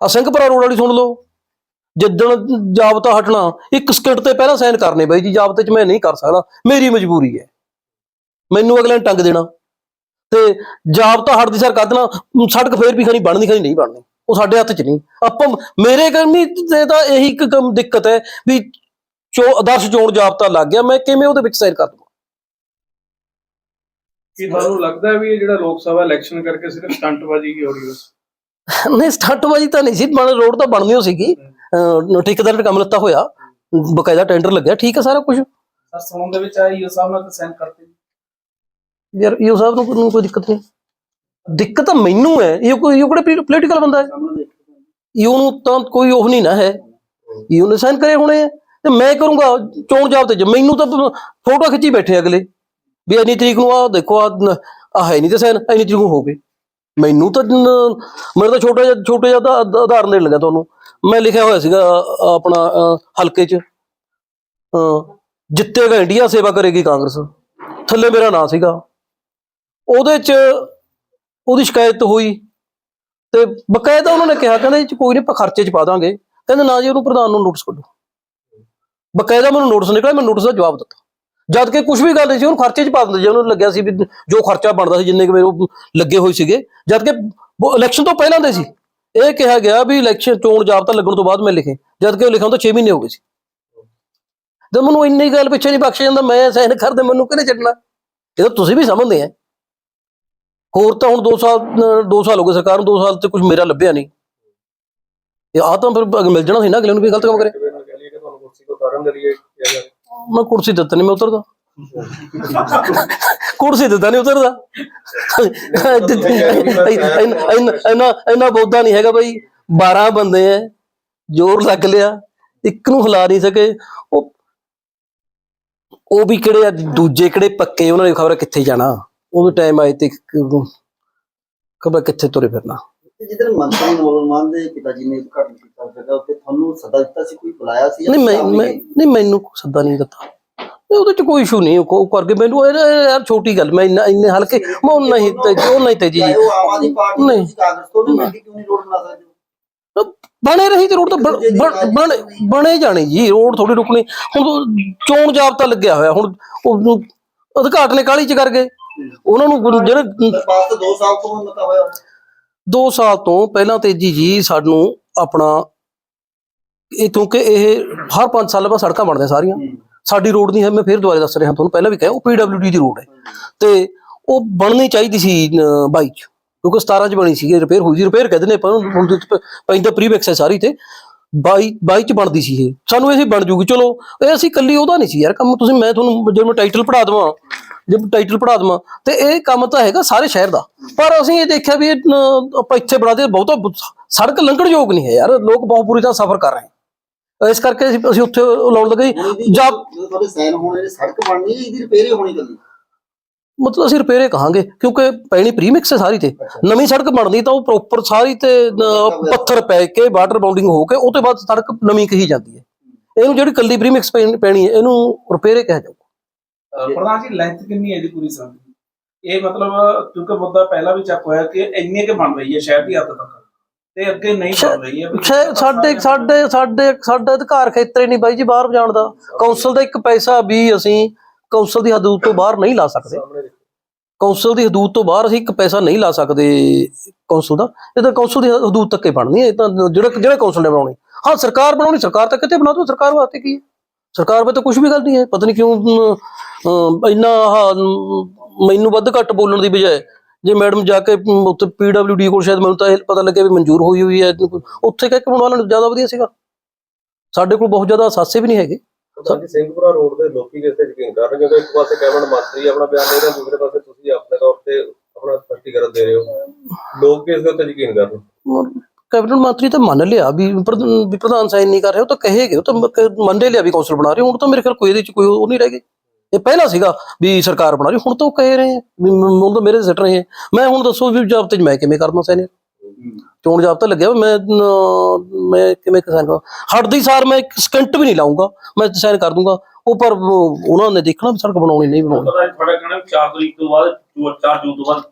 ਆ ਸਿੰਘ ਭਰਾ ਰੋਡ ਵਾਲੀ ਸੁਣ ਲਓ। ਜਿੱਦਣ ਜਾਬਤਾ ਹਟਣਾ, ਇੱਕ ਸਕਿੰਟ ਤੇ ਪਹਿਲਾਂ ਸਾਈਨ ਕਰਨੇ ਬਾਈ ਜੀ, ਜਾਬਤੇ 'ਚ ਮੈਂ ਨਹੀਂ ਕਰ ਸਕਦਾ। ਮੇਰੀ ਮਜਬੂਰੀ ਹੈ ਮੈਨੂੰ ਅਗਲੇ ਨੇ ਟੰਗ ਦੇਣਾ। ਤੇ ਜਾਬਤਾ ਹਟਦੀ ਸਰ ਕਰ ਦੇਣਾ। ਸੜਕ ਫੇਰ ਵੀ ਖਣੀ, ਬਣਦੀ ਖਣੀ, ਨਹੀਂ ਬਣਨੀ ਉਹ ਸਾਡੇ ਹੱਥ 'ਚ ਨਹੀਂ। ਆਪਾਂ ਮੇਰੇ ਕਰਨੀ ਤੇ ਤਾਂ ਇਹੀ ਇੱਕ ਕੰਮ ਦਿੱਕਤ ਹੈ ਵੀ ਚੋ ਆਦਰਸ਼ ਚੋਣ ਜਾਬਤਾ ਲੱਗ ਗਿਆ। ਮੈਂ ਕਿਵੇਂ ਉਹਦੇ ਵਿੱਚ ਸਾਈਨ ਕਰ ਦਵਾਂ ਕੀ ਤੁਹਾਨੂੰ ਲੱਗਦਾ ਵੀ ਇਹ ਜਿਹੜਾ ਲੋਕ ਸਭਾ ਇਲੈਕਸ਼ਨ ਕਰਕੇ ਸਿਰਫ ਸਟੰਟਬਾਜ਼ੀ ਹੀ ਹੋ ਰਹੀ ਹੈ? ਨਹੀਂ ਸਟੰਟਬਾਜੀ ਤਾਂ ਨਹੀਂ ਸੀ ਬਣ ਰੋਡ ਤਾਂ ਬਣਨੀ ਹੋ ਸੀਗੀ। ਠੇਕੇਦਾਰ ਨੇ ਕੰਮ ਲੱਤਾ ਹੋਇਆ ਬਕਾਇਦਾ ਟੈਂਡਰ ਲੱਗਿਆ ਠੀਕ ਹੈ ਸਾਰਾ ਕੁਝ ਸਰ ਸੁਣਨ ਦੇ ਵਿੱਚ ਆਇਆ ਯੂ ਸਾਹਿਬ ਨਾਲ ਸੈਂਡ ਕਰਤੇ ਯਾਰ ਸਾਹਿਬ ਨੂੰ ਕੋਈ ਦਿੱਕਤ ਨਹੀਂ। ਦਿੱਕਤ ਤਾਂ ਮੈਨੂੰ ਹੈ ਇਹ ਕੋਈ ਇਹ ਕਿਹੜਾ ਪੋਲੀਟੀਕਲ ਬੰਦਾ ਹੈ? ਯੂ ਨੂੰ ਤਾਂ ਕੋਈ ਉਹ ਨਹੀਂ ਨਾ ਹੈ। ਯੂ ਨੇ ਸਾਈਨ ਕਰੇ ਹੋਣੇ ਤੇ ਮੈਂ ਕਰੂੰਗਾ ਚੋਣ ਜਾਬਤੇ ਚ ਮੈਨੂੰ ਤਾਂ ਫੋਟੋ ਖਿੱਚੀ ਬੈਠੇ ਅਗਲੇ। ਵੀ ਇੰਨੀ ਤਰੀਕ ਨੂੰ ਆ ਦੇਖੋ ਆ ਆ ਹੈ ਨਹੀਂ ਤੇ ਸੈਨ ਇੰਨੀ ਤਰੀਕ ਨੂੰ ਹੋ ਗਏ ਮੈਨੂੰ ਤਾਂ ਨ- ਮੇਰੇ ਤਾਂ ਛੋਟਾ ਜਿਹਾ ਛੋਟੇ ਜਿਹਾ ਉਦਾ- ਉਦਾ- ਉਦਾਹਰਨ ਦੇਣ ਲੱਗਾ ਤੁਹਾਨੂੰ। ਮੈਂ ਲਿਖਿਆ ਹੋਇਆ ਸੀਗਾ ਆਪਣਾ ਹਲਕੇ 'ਚ। ਅ, ਜਿੱਤੇਗਾ ਇੰਡੀਆ ਸੇਵਾ ਕਰੇਗੀ ਕਾਂਗਰਸ। ਥੱਲੇ ਮੇਰਾ ਨਾਂ ਸੀਗਾ। ਉਹਦੇ 'ਚ ਉਹਦੀ ਸ਼ਿਕਾਇਤ ਹੋਈ। ਤੇ ਬਕਾਇਦਾ ਉਹਨਾਂ ਨੇ ਕਿਹਾ ਕਹਿੰਦੇ ਇਹ 'ਚ ਕੋਈ ਨਹੀਂ ਆਪਾਂ ਖਰਚੇ 'ਚ ਪਾ ਦਾਂਗੇ। ਕਹਿੰਦੇ ਨਾ ਜੀ ਉਹਨੂੰ ਪ੍ਰਧਾਨ ਨੂੰ ਨੋਟਿਸ ਕੱਢੋ। ਬਕਾਇਦਾ ਮੈਨੂੰ ਨੋਟਿਸ ਨਿਕਲਿਆ ਮੈਂ ਨੋਟਿਸ ਦਾ ਜਵਾਬ ਦਿੱਤਾ। ਜਦ ਕਿ ਕੁਝ ਵੀ ਗੱਲ ਨਹੀਂ ਸੀ, ਉਹਨੂੰ ਖਰਚੇ 'ਚ ਪਾ ਦਿੰਦੇ ਜੇ ਉਹਨੂੰ ਲੱਗਿਆ ਸੀ ਵੀ ਜੋ ਖਰਚਾ ਬਣਦਾ ਸੀ, ਜਿੰਨੇ ਕੁ ਮੇਰੇ ਉਹ ਲੱਗੇ ਹੋਏ ਸੀਗੇ। ਜਦ ਕਿ ਇਲੈਕਸ਼ਨ ਤੋਂ ਪਹਿਲਾਂ ਦੇ ਸੀ। ਇਹ ਕਿਹਾ ਗਿਆ ਵੀ ਇਲੈਕਸ਼ਨ ਚੋਣ ਜਾਬਤਾ ਲੱਗਣ ਤੋਂ ਬਾਅਦ ਮੈਂ ਲਿਖੇ। ਜਦ ਕਿ ਉਹ ਲਿਖਣ ਤੋਂ 6 ਮਹੀਨੇ ਹੋ ਗਏ ਸੀ। ਤੇ ਮੈਨੂੰ ਇੰਨੀ ਗੱਲ ਪਿੱਛੇ ਨਹੀਂ ਬਖਸ਼ਿਆ ਜਾਂਦਾ, ਮੈਂ ਸਾਈਨ ਕਰਦੇ ਮੈਨੂੰ ਕਿਹਨੇ ਛੱਡਣਾ? ਇਹ ਤਾਂ ਤੁਸੀਂ ਵੀ ਸਮਝਦੇ ਆ। ਹੋਰ ਤਾਂ ਹੁਣ 2 ਸਾਲ 2 ਸਾਲ ਹੋ ਗਏ ਸਰਕਾਰ ਨੂੰ 2 ਸਾਲ ਤੇ ਕੁਝ ਮੇਰਾ ਲੱਭਿਆ ਨਹੀਂ। ਇਹ ਆ ਤਾਂ ਫਿਰ ਅੱਗੇ ਮਿਲ ਜਾਣਾ ਸੀ ਨਾ, ਅਗਲੇ ਨੂੰ ਵੀ ਗਲਤ ਕੰਮ ਕਰੇ। ਮੈਂ ਕੁਰਸੀ ਦਿੱਤਾ ਨਹੀਂ ਮੈਂ ਉਤਰਦਾ। ਕੁਰਸੀ ਦਿੱਤਾ ਨਹੀਂ ਉਤਰਦਾ। ਇੰਨਾ ਇੰਨਾ ਬੋਧਾ ਨਹੀਂ ਹੈਗਾ ਬਈ 12 ਬੰਦੇ ਐ ਜ਼ੋਰ ਲੱਗ ਲਿਆ ਇੱਕ ਨੂੰ ਹਿਲਾ ਨਹੀਂ ਸਕੇ। ਉਹ ਉਹ ਵੀ ਕਿਹੜੇ ਆ, ਦੂਜੇ ਕਿਹੜੇ ਪੱਕੇ ਉਹਨਾਂ ਨੇ ਖਬਰ ਕਿੱਥੇ ਜਾਣਾ। ਉਹਦੇ ਟਾਈਮ ਆਏ ਤੇ ਖਬਰ ਕਿੱਥੇ ਤੁਰੇ ਫਿਰਨਾ। ਤੇ ਜਿੱਦਣ ਮੰਤਰੀ ਨੋਬਲ ਮਾਨ ਦੇ ਪਿਤਾ ਜੀ ਨੇ ਉਦਘਾਟਨ ਕੀਤਾ ਜਗ੍ਹਾ ਉੱਤੇ ਤੁਹਾਨੂੰ ਸੱਦਾ ਦਿੱਤਾ ਸੀ ਕੋਈ ਬੁਲਾਇਆ ਸੀ ਜਾਂ ਨਹੀਂ ਮੈਂ ਤੁਸੀਂ ਆਪ ਮੈਂ ਹੀ ਗਏ? ਨਹੀਂ ਮੈਨੂੰ ਸੱਦਾ ਨਹੀਂ ਦਿੱਤਾ ਨਹੀਂ, ਉਹਦੇ ਚ ਕੋਈ ਇਸ਼ੂ ਨਹੀਂ ਉਹ ਉਹ ਕਰਕੇ ਮੈਨੂੰ ਇਹ ਯਾਰ ਛੋਟੀ ਗੱਲ ਮੈਂ ਇੰਨਾ ਇੰਨੇ ਹਲਕੇ ਮੈਂ ਉਹ ਨਹੀਂ ਤੇ ਉਹ ਨਹੀਂ ਤੇ ਜੀ ਚਾਹੇ ਉਹ ਆਮ ਆਦਮੀ ਪਾਰਟੀ ਨਹੀਂ। ਤੋਂ ਤੁਸੀਂ ਕਾਂਗਰਸ ਤੋਂ ਨਹੀਂ ਮਿਲਦੀ ਕਿਉਂ ਨਹੀਂ ਰੋਡ ਬਣਾ ਸਕਦੇ ਹੋ? ਬਣੇ ਰਹੀ ਤੇ ਰੋਡ ਤਾਂ ਬਣ- ਬਣ- ਬਣ- ਬਣੇ ਜਾਣੀ ਜੀ ਰੋਡ ਥੋੜੀ ਰੁਕਣੀ ਹੁਣ ਉਹ ਚੋਣ ਜਾਬਤਾ ਲੱਗਿਆ ਹੋਇਆ ਹੁਣ ਉਹ ਉਦਘਾਟਨ ਕਾਲੀ ਚ ਕਰ ਗਏ ਉਹਨਾਂ ਨੂੰ ਜਿਹੜੇ ਪਰ ਪਾਸ ਤਾਂ 2 ਸਾਲ ਤੋਂ ਮਤਾ ਹੋਇਆ। 2 ਸਾਲ ਤੋਂ ਪਹਿਲਾਂ ਤੇਜੀ ਜੀ ਸਾਨੂੰ ਆਪਣਾ ਇਹ ਕਿਉਂਕਿ ਇਹ ਹਰ 5 ਸਾਲ ਬਾਅਦ ਸੜਕਾਂ ਬਣਦੀਆਂ ਸਾਰੀਆਂ। ਸਾਡੀ ਰੋਡ ਨਹੀਂ ਹੈ ਮੈਂ ਫਿਰ ਦੁਬਾਰਾ ਦੱਸ ਰਿਹਾ ਤੁਹਾਨੂੰ। ਪਹਿਲਾਂ ਵੀ ਕਿਹਾ ਉਹ ਪੀਡਬਲਯੂਡੀ ਦੀ ਰੋਡ ਹੈ। ਤੇ ਉਹ ਬਣਨੀ ਚਾਹੀਦੀ ਸੀ 22 ਚ। ਕਿਉਂਕਿ 17 ਚ ਬਣੀ ਸੀ ਰਿਪੇਅਰ ਹੋਈ ਸੀ। ਰਿਪੇਅਰ ਕਹਿੰਦੇ ਨੇ ਪਰ ਹੁਣ ਪੈਂਦਾ ਪ੍ਰੀਵੈਕਸ ਹੈ ਸਾਰੀ ਤੇ। 22 22 ਚ ਬਣਦੀ ਸੀ ਇਹ। ਸਾਨੂੰ ਇਹ ਸੀ ਬਣ ਜੂਗੀ। ਚਲੋ ਇਹ ਅਸੀਂ ਕੱਲੀ ਉਹਦਾ ਨਹੀਂ ਸੀ ਯਾਰ ਕੰਮ। ਤੁਸੀਂ ਮੈਂ ਤੁਹਾਨੂੰ ਜੇ ਮੈਂ ਟਾਈਟਲ ਪੜਾ ਦਵਾਂ ਜੇ ਟਾਈਟਲ ਪੜਾ ਦਵਾਂ ਤੇ ਇਹ ਕੰਮ ਤਾਂ ਹੈਗਾ ਸਾਰੇ ਸ਼ਹਿਰ ਦਾ। ਪਰ ਅਸੀਂ ਇਹ ਦੇਖਿਆ ਵੀ ਇਹ, ਅਹ, ਆਪਾਂ ਇੱਥੇ ਬਣਾ ਦੇ ਬਹੁਤਾ ਸੜਕ ਲੰਘਣ ਯੋਗ ਨਹੀਂ ਹੈ ਯਾਰ ਲੋਕ ਬਹੁਤ ਪੂਰੀ ਤਰ੍ਹਾਂ ਸਫ਼ਰ ਕਰ ਰਹੇ ਇਸ ਕਰਕੇ ਅਸੀਂ ਅਸੀਂ ਉੱਥੇ ਲਾਉਣ ਲੱਗੇ ਹੁਣ ਇਹਦੀ ਜਾਂ ਜਦੋਂ ਤੁਹਾਡੇ ਸਾਈਨ ਹੋਣੇ ਨੇ ਸੜਕ ਬਣਨੀ ਹੈ ਇਹਦੀ ਰਿਪੇਅਰ ਹੀ ਹੋਣੀ ਕੱਲੀ ਮਤਲਬ ਅਸੀਂ ਰਿਪੇਅਰੇ ਕਹਾਂਗੇ ਕਿਉਂਕਿ ਪੈਣੀ ਪ੍ਰੀਮਿਕਸ ਹੈ ਸਾਰੀ ਤੇ। ਨਵੀਂ ਸੜਕ ਬਣਦੀ ਤਾਂ ਉਹ ਪ੍ਰੋਪਰ ਸਾਰੀ ਤੇ ਅਹ, ਪੱਥਰ ਪੈ ਕੇ ਵਾਟਰ ਬਾਉਂਡਿੰਗ ਹੋ ਕੇ ਉਹ ਤੋਂ ਬਾਅਦ ਸੜਕ ਨਵੀਂ ਕਹੀ ਜਾਂਦੀ ਹੈ। ਇਹਨੂੰ ਜਿਹੜੀ ਕੱਲੀ ਪ੍ਰੀਮਿਕਸ ਪੈਣੀ ਹੈ ਇਹਨੂੰ ਰਿਪੇਅਰੇ ਕਿਹਾ ਅਹ ਪ੍ਰਧਾਨ ਜੀ ਲੈਂਥ ਕਿੰਨੀ ਹੈ ਇਹਦੀ ਪੂਰੀ ਸੜਕ ਦੀ ਇਹ ਮਤਲਬ ਕਿਉਂਕਿ ਮੁੱਦਾ ਪਹਿਲਾਂ ਵੀ ਚੱਕ ਹੋਇਆ ਕਿ ਇੰਨੇ ਕੇ ਬਣ ਰਹੀ ਹੈ ਸ਼ਹਿਰ ਦੀ ਹੱਦ ਤੱਕ। ਤੇ ਅੱਗੇ ਨਹੀਂ ਬਣ ਰਹੀ ਹੈ ਸਾਡੇ ਸਾਡੇ ਸਾਡੇ ਸਾਡਾ ਅਧਿਕਾਰ ਖੇਤਰ ਹੀ ਨਹੀਂ ਬਾਈ ਜੀ ਬਾਹਰ ਜਾਣ ਦਾ। ਕੌਂਸਲ ਦਾ ਇੱਕ ਪੈਸਾ ਵੀ ਅਸੀਂ ਕੌਂਸਲ ਦੀ ਹਦੂਦ ਤੋਂ ਬਾਹਰ ਨਹੀਂ ਲਾ ਸਕਦੇ। ਕੌਂਸਲ ਦੀ ਹਦੂਦ ਤੋਂ ਬਾਹਰ ਅਸੀਂ ਇੱਕ ਪੈਸਾ ਨਹੀਂ ਲਾ ਸਕਦੇ ਕੌਂਸਲ ਦਾ। ਇਹ ਤਾਂ ਕੌਂਸਲ ਦੀ ਹਦੂਦ ਤੱਕ ਹੀ ਬਣਨੀ ਹੈ। ਇਹ ਤਾਂ ਜਿਹੜਾ ਜਿਹੜਾ ਕੌਂਸਲ ਨੇ ਬਣਾਉਣੀ। ਹਾਂ ਸਰਕਾਰ ਬਣਾਉਣੀ ਸਰਕਾਰ ਤਾਂ ਕਿਤੇ ਬਣਾ ਦੋ ਸਰਕਾਰ ਵਾਸਤੇ ਕੀ ਹੈ? ਸਰਕਾਰ ਵਿੱਚ ਤਾਂ ਕੁਝ ਵੀ ਗੱਲ ਨਹੀਂ ਹੈ ਪਤਾ ਨਹੀਂ ਕਿਉਂ ਇੰਨਾ ਮੈਨੂੰ ਵੱਧ ਘੱਟ ਬੋਲਣ ਦੀ ਬਜਾਏ ਜੇ ਮੈਡਮ ਜਾ ਕੇ ਉੱਥੇ ਪੀਡਬਲਯੂਡੀ ਕੋਲ ਸ਼ਾਇਦ ਮੈਨੂੰ ਤਾਂ ਇਹ ਪਤਾ ਲੱਗਿਆ ਵੀ ਮਨਜ਼ੂਰ ਹੋਈ ਹੋਈ ਹੈ ਉੱਥੇ ਕਹਿ ਕੇ ਬਣਵਾ ਲੈਣ ਜ਼ਿਆਦਾ ਵਧੀਆ ਸੀਗਾ। ਸਾਡੇ ਕੋਲ ਬਹੁਤ ਜ਼ਿਆਦਾ ਸਾਸੇ ਵੀ ਨਹੀਂ ਹੈਗੇ। ਸਿੰਘਪੁਰਾ ਰੋਡ ਦੇ ਲੋਕੀ ਕਿਸ ਤੇ ਯਕੀਨ ਕਰ ਰਹੇ ਕਿਉਂਕਿ ਇੱਕ ਪਾਸੇ ਕੈਬਨਿਟ ਮੰਤਰੀ ਆਪਣਾ ਬਿਆਨ ਦੇ ਰਹੇ ਦੂਸਰੇ ਪਾਸੇ ਤੁਸੀਂ ਆਪਣੇ ਤੌਰ ਤੇ ਆਪਣਾ ਸਪਸ਼ਟੀਕਰਨ ਦੇ ਰਹੇ ਹੋ। ਲੋਕ ਕਿਸ ਦੇ ਉੱਤੇ ਯਕੀਨ ਕਰ ਰਹੇ ਕੈਬਨਿਟ ਮੰਤਰੀ ਤਾਂ ਮੰਨ ਲਿਆ ਵੀ ਪ੍ਰਧਾਨ ਸਾਈਨ ਨਹੀਂ ਕਰ ਰਹੇ ਉਹ ਤਾਂ ਕਹੇਗੇ ਉਹ ਤਾਂ ਮ- ਲਿਆ ਵੀ ਕੌਂਸਲ ਬਣਾ ਰਹੇ ਹੁਣ ਤਾਂ ਮੇਰੇ ਖਿਆਲ ਕੋਈ ਇਹਦੇ ਚ ਕੋਈ ਉਹ ਨਹੀਂ ਰਹਿ ਗਏ। ਇਹ ਪਹਿਲਾਂ ਸੀਗਾ ਵੀ ਸਰਕਾਰ ਬਣਾ ਰਹੀ ਹੁਣ ਤਾਂ ਉਹ ਕਹਿ ਰਹੇ ਹੁਣ ਤਾਂ ਮੇਰੇ ਸਿੱਟ ਰਹੇ ਮੈਂ ਹੁਣ ਦੱਸੋ ਵੀ ਜਾਬਤੇ 'ਚ ਮੈਂ ਕਿਵੇਂ ਕਰਨਾ ਸਾਈਨ? ਚੋਣ ਜਾਬਤਾ ਲੱਗਿਆ ਵਾ, ਮੈਂ ਮੈਂ ਕਿਵੇਂ ਸਾਈਨ ਹਟਦੀ ਸਾਰ ਮੈਂ ਇੱਕ ਸਕਿੰਟ ਵੀ ਨਹੀਂ ਲਾਉਂਗਾ ਮੈਂ ਸਾਈਨ ਕਰ ਦੂੰਗਾ। ਉਹ ਪਰ ਉਹਨਾਂ ਨੇ ਦੇਖਣਾ ਵੀ ਸੜਕ ਬਣਾਉਣੀ ਨਹੀਂ ਬਣਾਉਣੀ। ਪਤਾ ਕਹਿਣਾ 4 ਤਰੀਕ ਤੋਂ ਬਾਅਦ 4 ਜੂਨ ਤੋਂ ਬਾਅਦ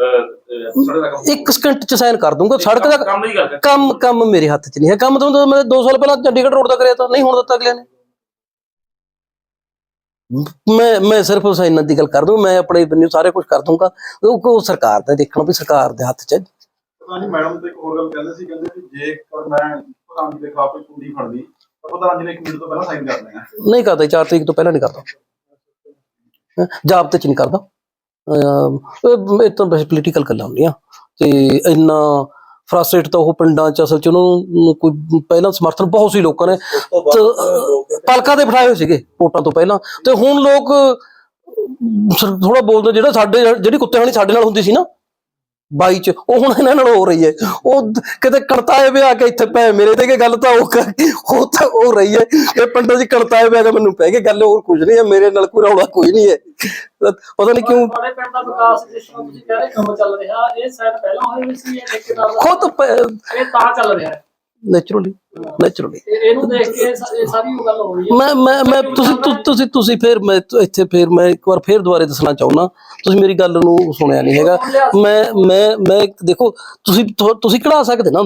ਸੜਕ ਦਾ ਕੰਮ ਇੱਕ ਸਕਿੰਟ 'ਚ ਸਾਈਨ ਕਰ ਦੂੰਗਾ ਸੜਕ ਦਾ ਕੰਮ ਕੰਮ ਕੰਮ ਮੇਰੇ ਹੱਥ 'ਚ ਨਹੀਂ ਹੈ। ਕੰਮ ਤਾਂ ਮੈਂ 2 ਸਾਲ ਪਹਿਲਾਂ ਚੰਡੀਗੜ੍ਹ ਰੋਡ ਦਾ ਕਰਿਆ ਤਾਂ ਨਹੀਂ ਹੁਣ ਦਿੱਤਾ ਅਗਲੇ ਨੇ। ਮੈਂ ਮੈਂ ਸਿਰਫ ਉਸ ਇਹਨਾਂ ਦੀ ਗੱਲ ਕਰ ਦੂੰ ਮੈਂ ਆਪਣੇ ਬੰਨਿਓ ਸਾਰੇ ਕੁਝ ਕਰ ਦੂੰਗਾ ਉਹ ਸਰਕਾਰ ਦਾ ਦੇਖਣਾ ਵੀ ਸਰਕਾਰ ਦੇ ਹੱਥ 'ਚ ਹੈ। ਪ੍ਰਧਾਨ ਜੀ ਮੈਡਮ ਤੇ ਇੱਕ ਹੋਰ ਗੱਲ ਕਹਿੰਦੇ ਸੀ ਕਹਿੰਦੇ ਵੀ ਜੇਕਰ ਮੈਂ ਪ੍ਰਧਾਨ ਜੀ ਦੇ ਖਿਲਾਫ ਕੋਈ ਕੁੰਡੀ ਫੜਦੀ ਤਾਂ ਪ੍ਰਧਾਨ ਜੀ ਨੇ ਇੱਕ ਮਿੰਟ ਤੋਂ ਪਹਿਲਾਂ ਸਾਈਨ ਕਰ ਦੇਣਾ। ਨਹੀਂ ਕਰਦਾ 4 ਤਰੀਕ ਤੋਂ ਪਹਿਲਾਂ ਨਹੀਂ ਕਰਦਾ। ਜਾਬਤੇ 'ਚ ਨਹੀਂ ਕਰਦਾ। ਇਹ ਤਾਂ ਬਸ ਪੋਲੀਟੀਕਲ ਗੱਲਾਂ ਹੁੰਦੀਆਂ। ਤੇ ਇੰਨਾ ਫਰਸਟ੍ਰੇਟ ਤਾਂ ਉਹ ਪਿੰਡਾਂ 'ਚ ਅਸਲ 'ਚ ਉਹਨਾਂ ਨੂੰ ਕੋਈ ਪਹਿਲਾਂ ਸਮਰਥਨ ਬਹੁਤ ਸੀ ਲੋਕਾਂ ਨੇ। ਪਲਕਾਂ ਤੇ ਬਿਠਾਏ ਹੋਏ ਸੀਗੇ ਵੋਟਾਂ ਤੋਂ ਪਹਿਲਾਂ। ਤੇ ਹੁਣ ਲੋਕ ਥੋੜਾ ਬੋਲਦੇ ਜਿਹੜਾ ਸਾਡੇ ਜਿਹੜੀ ਕੁੱਤੇ ਹਾਣੀ ਸਾਡੇ ਨਾਲ ਹੁੰਦੀ ਸੀ ਨਾ 22 ਚ ਉਹ ਹੁਣ ਇਹਨਾਂ ਨਾਲ ਹੋ ਰਹੀ ਹੈ। ਉਹ ਕਿਤੇ ਕਣਤਾਏ ਵਿਆਹ ਕੇ ਇੱਥੇ ਪੈ ਮੇਰੇ ਤੇ ਕੀ ਗੱਲ ਤਾਂ ਉਹ ਕਰ- ਉਹ ਤਾਂ ਹੋ ਰਹੀ ਹੈ। ਇਹ ਪਿੰਡਾਂ ਦੀ ਕਣਤਾਏ ਵਿਆਹ ਕੇ ਮੈਨੂੰ ਪੈ ਕੇ ਗੱਲ ਹੋਰ ਕੁਝ ਨਹੀਂ ਹੈ ਮੇਰੇ ਨਾਲ ਕੋਈ ਰੌਲਾ ਕੋਈ ਨਹੀਂ ਹੈ। ਪਤਾ ਨਹੀਂ ਕਿਉਂ ਤੁਹਾਡੇ ਪਿੰਡ ਦਾ ਵਿਕਾਸ ਜਿਸ ਤਰ੍ਹਾਂ ਤੁਸੀਂ ਕਹਿ ਰਹੇ ਕੰਮ ਚੱਲ ਰਿਹਾ ਇਹ ਸ਼ਾਇਦ ਪਹਿਲਾਂ ਹੋਈ ਵੀ ਸੀ ਇਹ ਠੇਕੇਦਾਰ ਦਾ। ਖੁਦ ਇਹ ਤਾਂ ਚੱਲ ਰਿਹਾ। ਹੈ ਨੇਚਰਲੀ ਨੇਚਰਲੀ ਤੇ ਇਹਨੂੰ ਦੇਖ ਕੇ ਇਹ ਸ- ਇਹ ਸਾਰੀ ਉਹ ਗੱਲ ਹੋ ਰਹੀ ਹੈ। ਮੈਂ ਮੈਂ ਮੈਂ ਤੁਸੀਂ ਤੁਸੀਂ ਤੁਸੀਂ ਫਿਰ ਮੈਂ ਇੱਥੇ ਫਿਰ ਮੈਂ ਇੱਕ ਵਾਰ ਫਿਰ ਦੁਬਾਰੇ ਦੱਸਣਾ ਚਾਹੁੰਦਾ। ਤੁਸੀਂ ਮੇਰੀ ਗੱਲ ਨੂੰ ਸੁਣਿਆ ਨਹੀਂ ਹੈਗਾ। ਮੈਂ ਮੈਂ ਮੈਂ ਦੇਖੋ ਤੁਸੀਂ ਤੁਸੀਂ ਕਢਾ ਸਕਦੇ ਨਾ?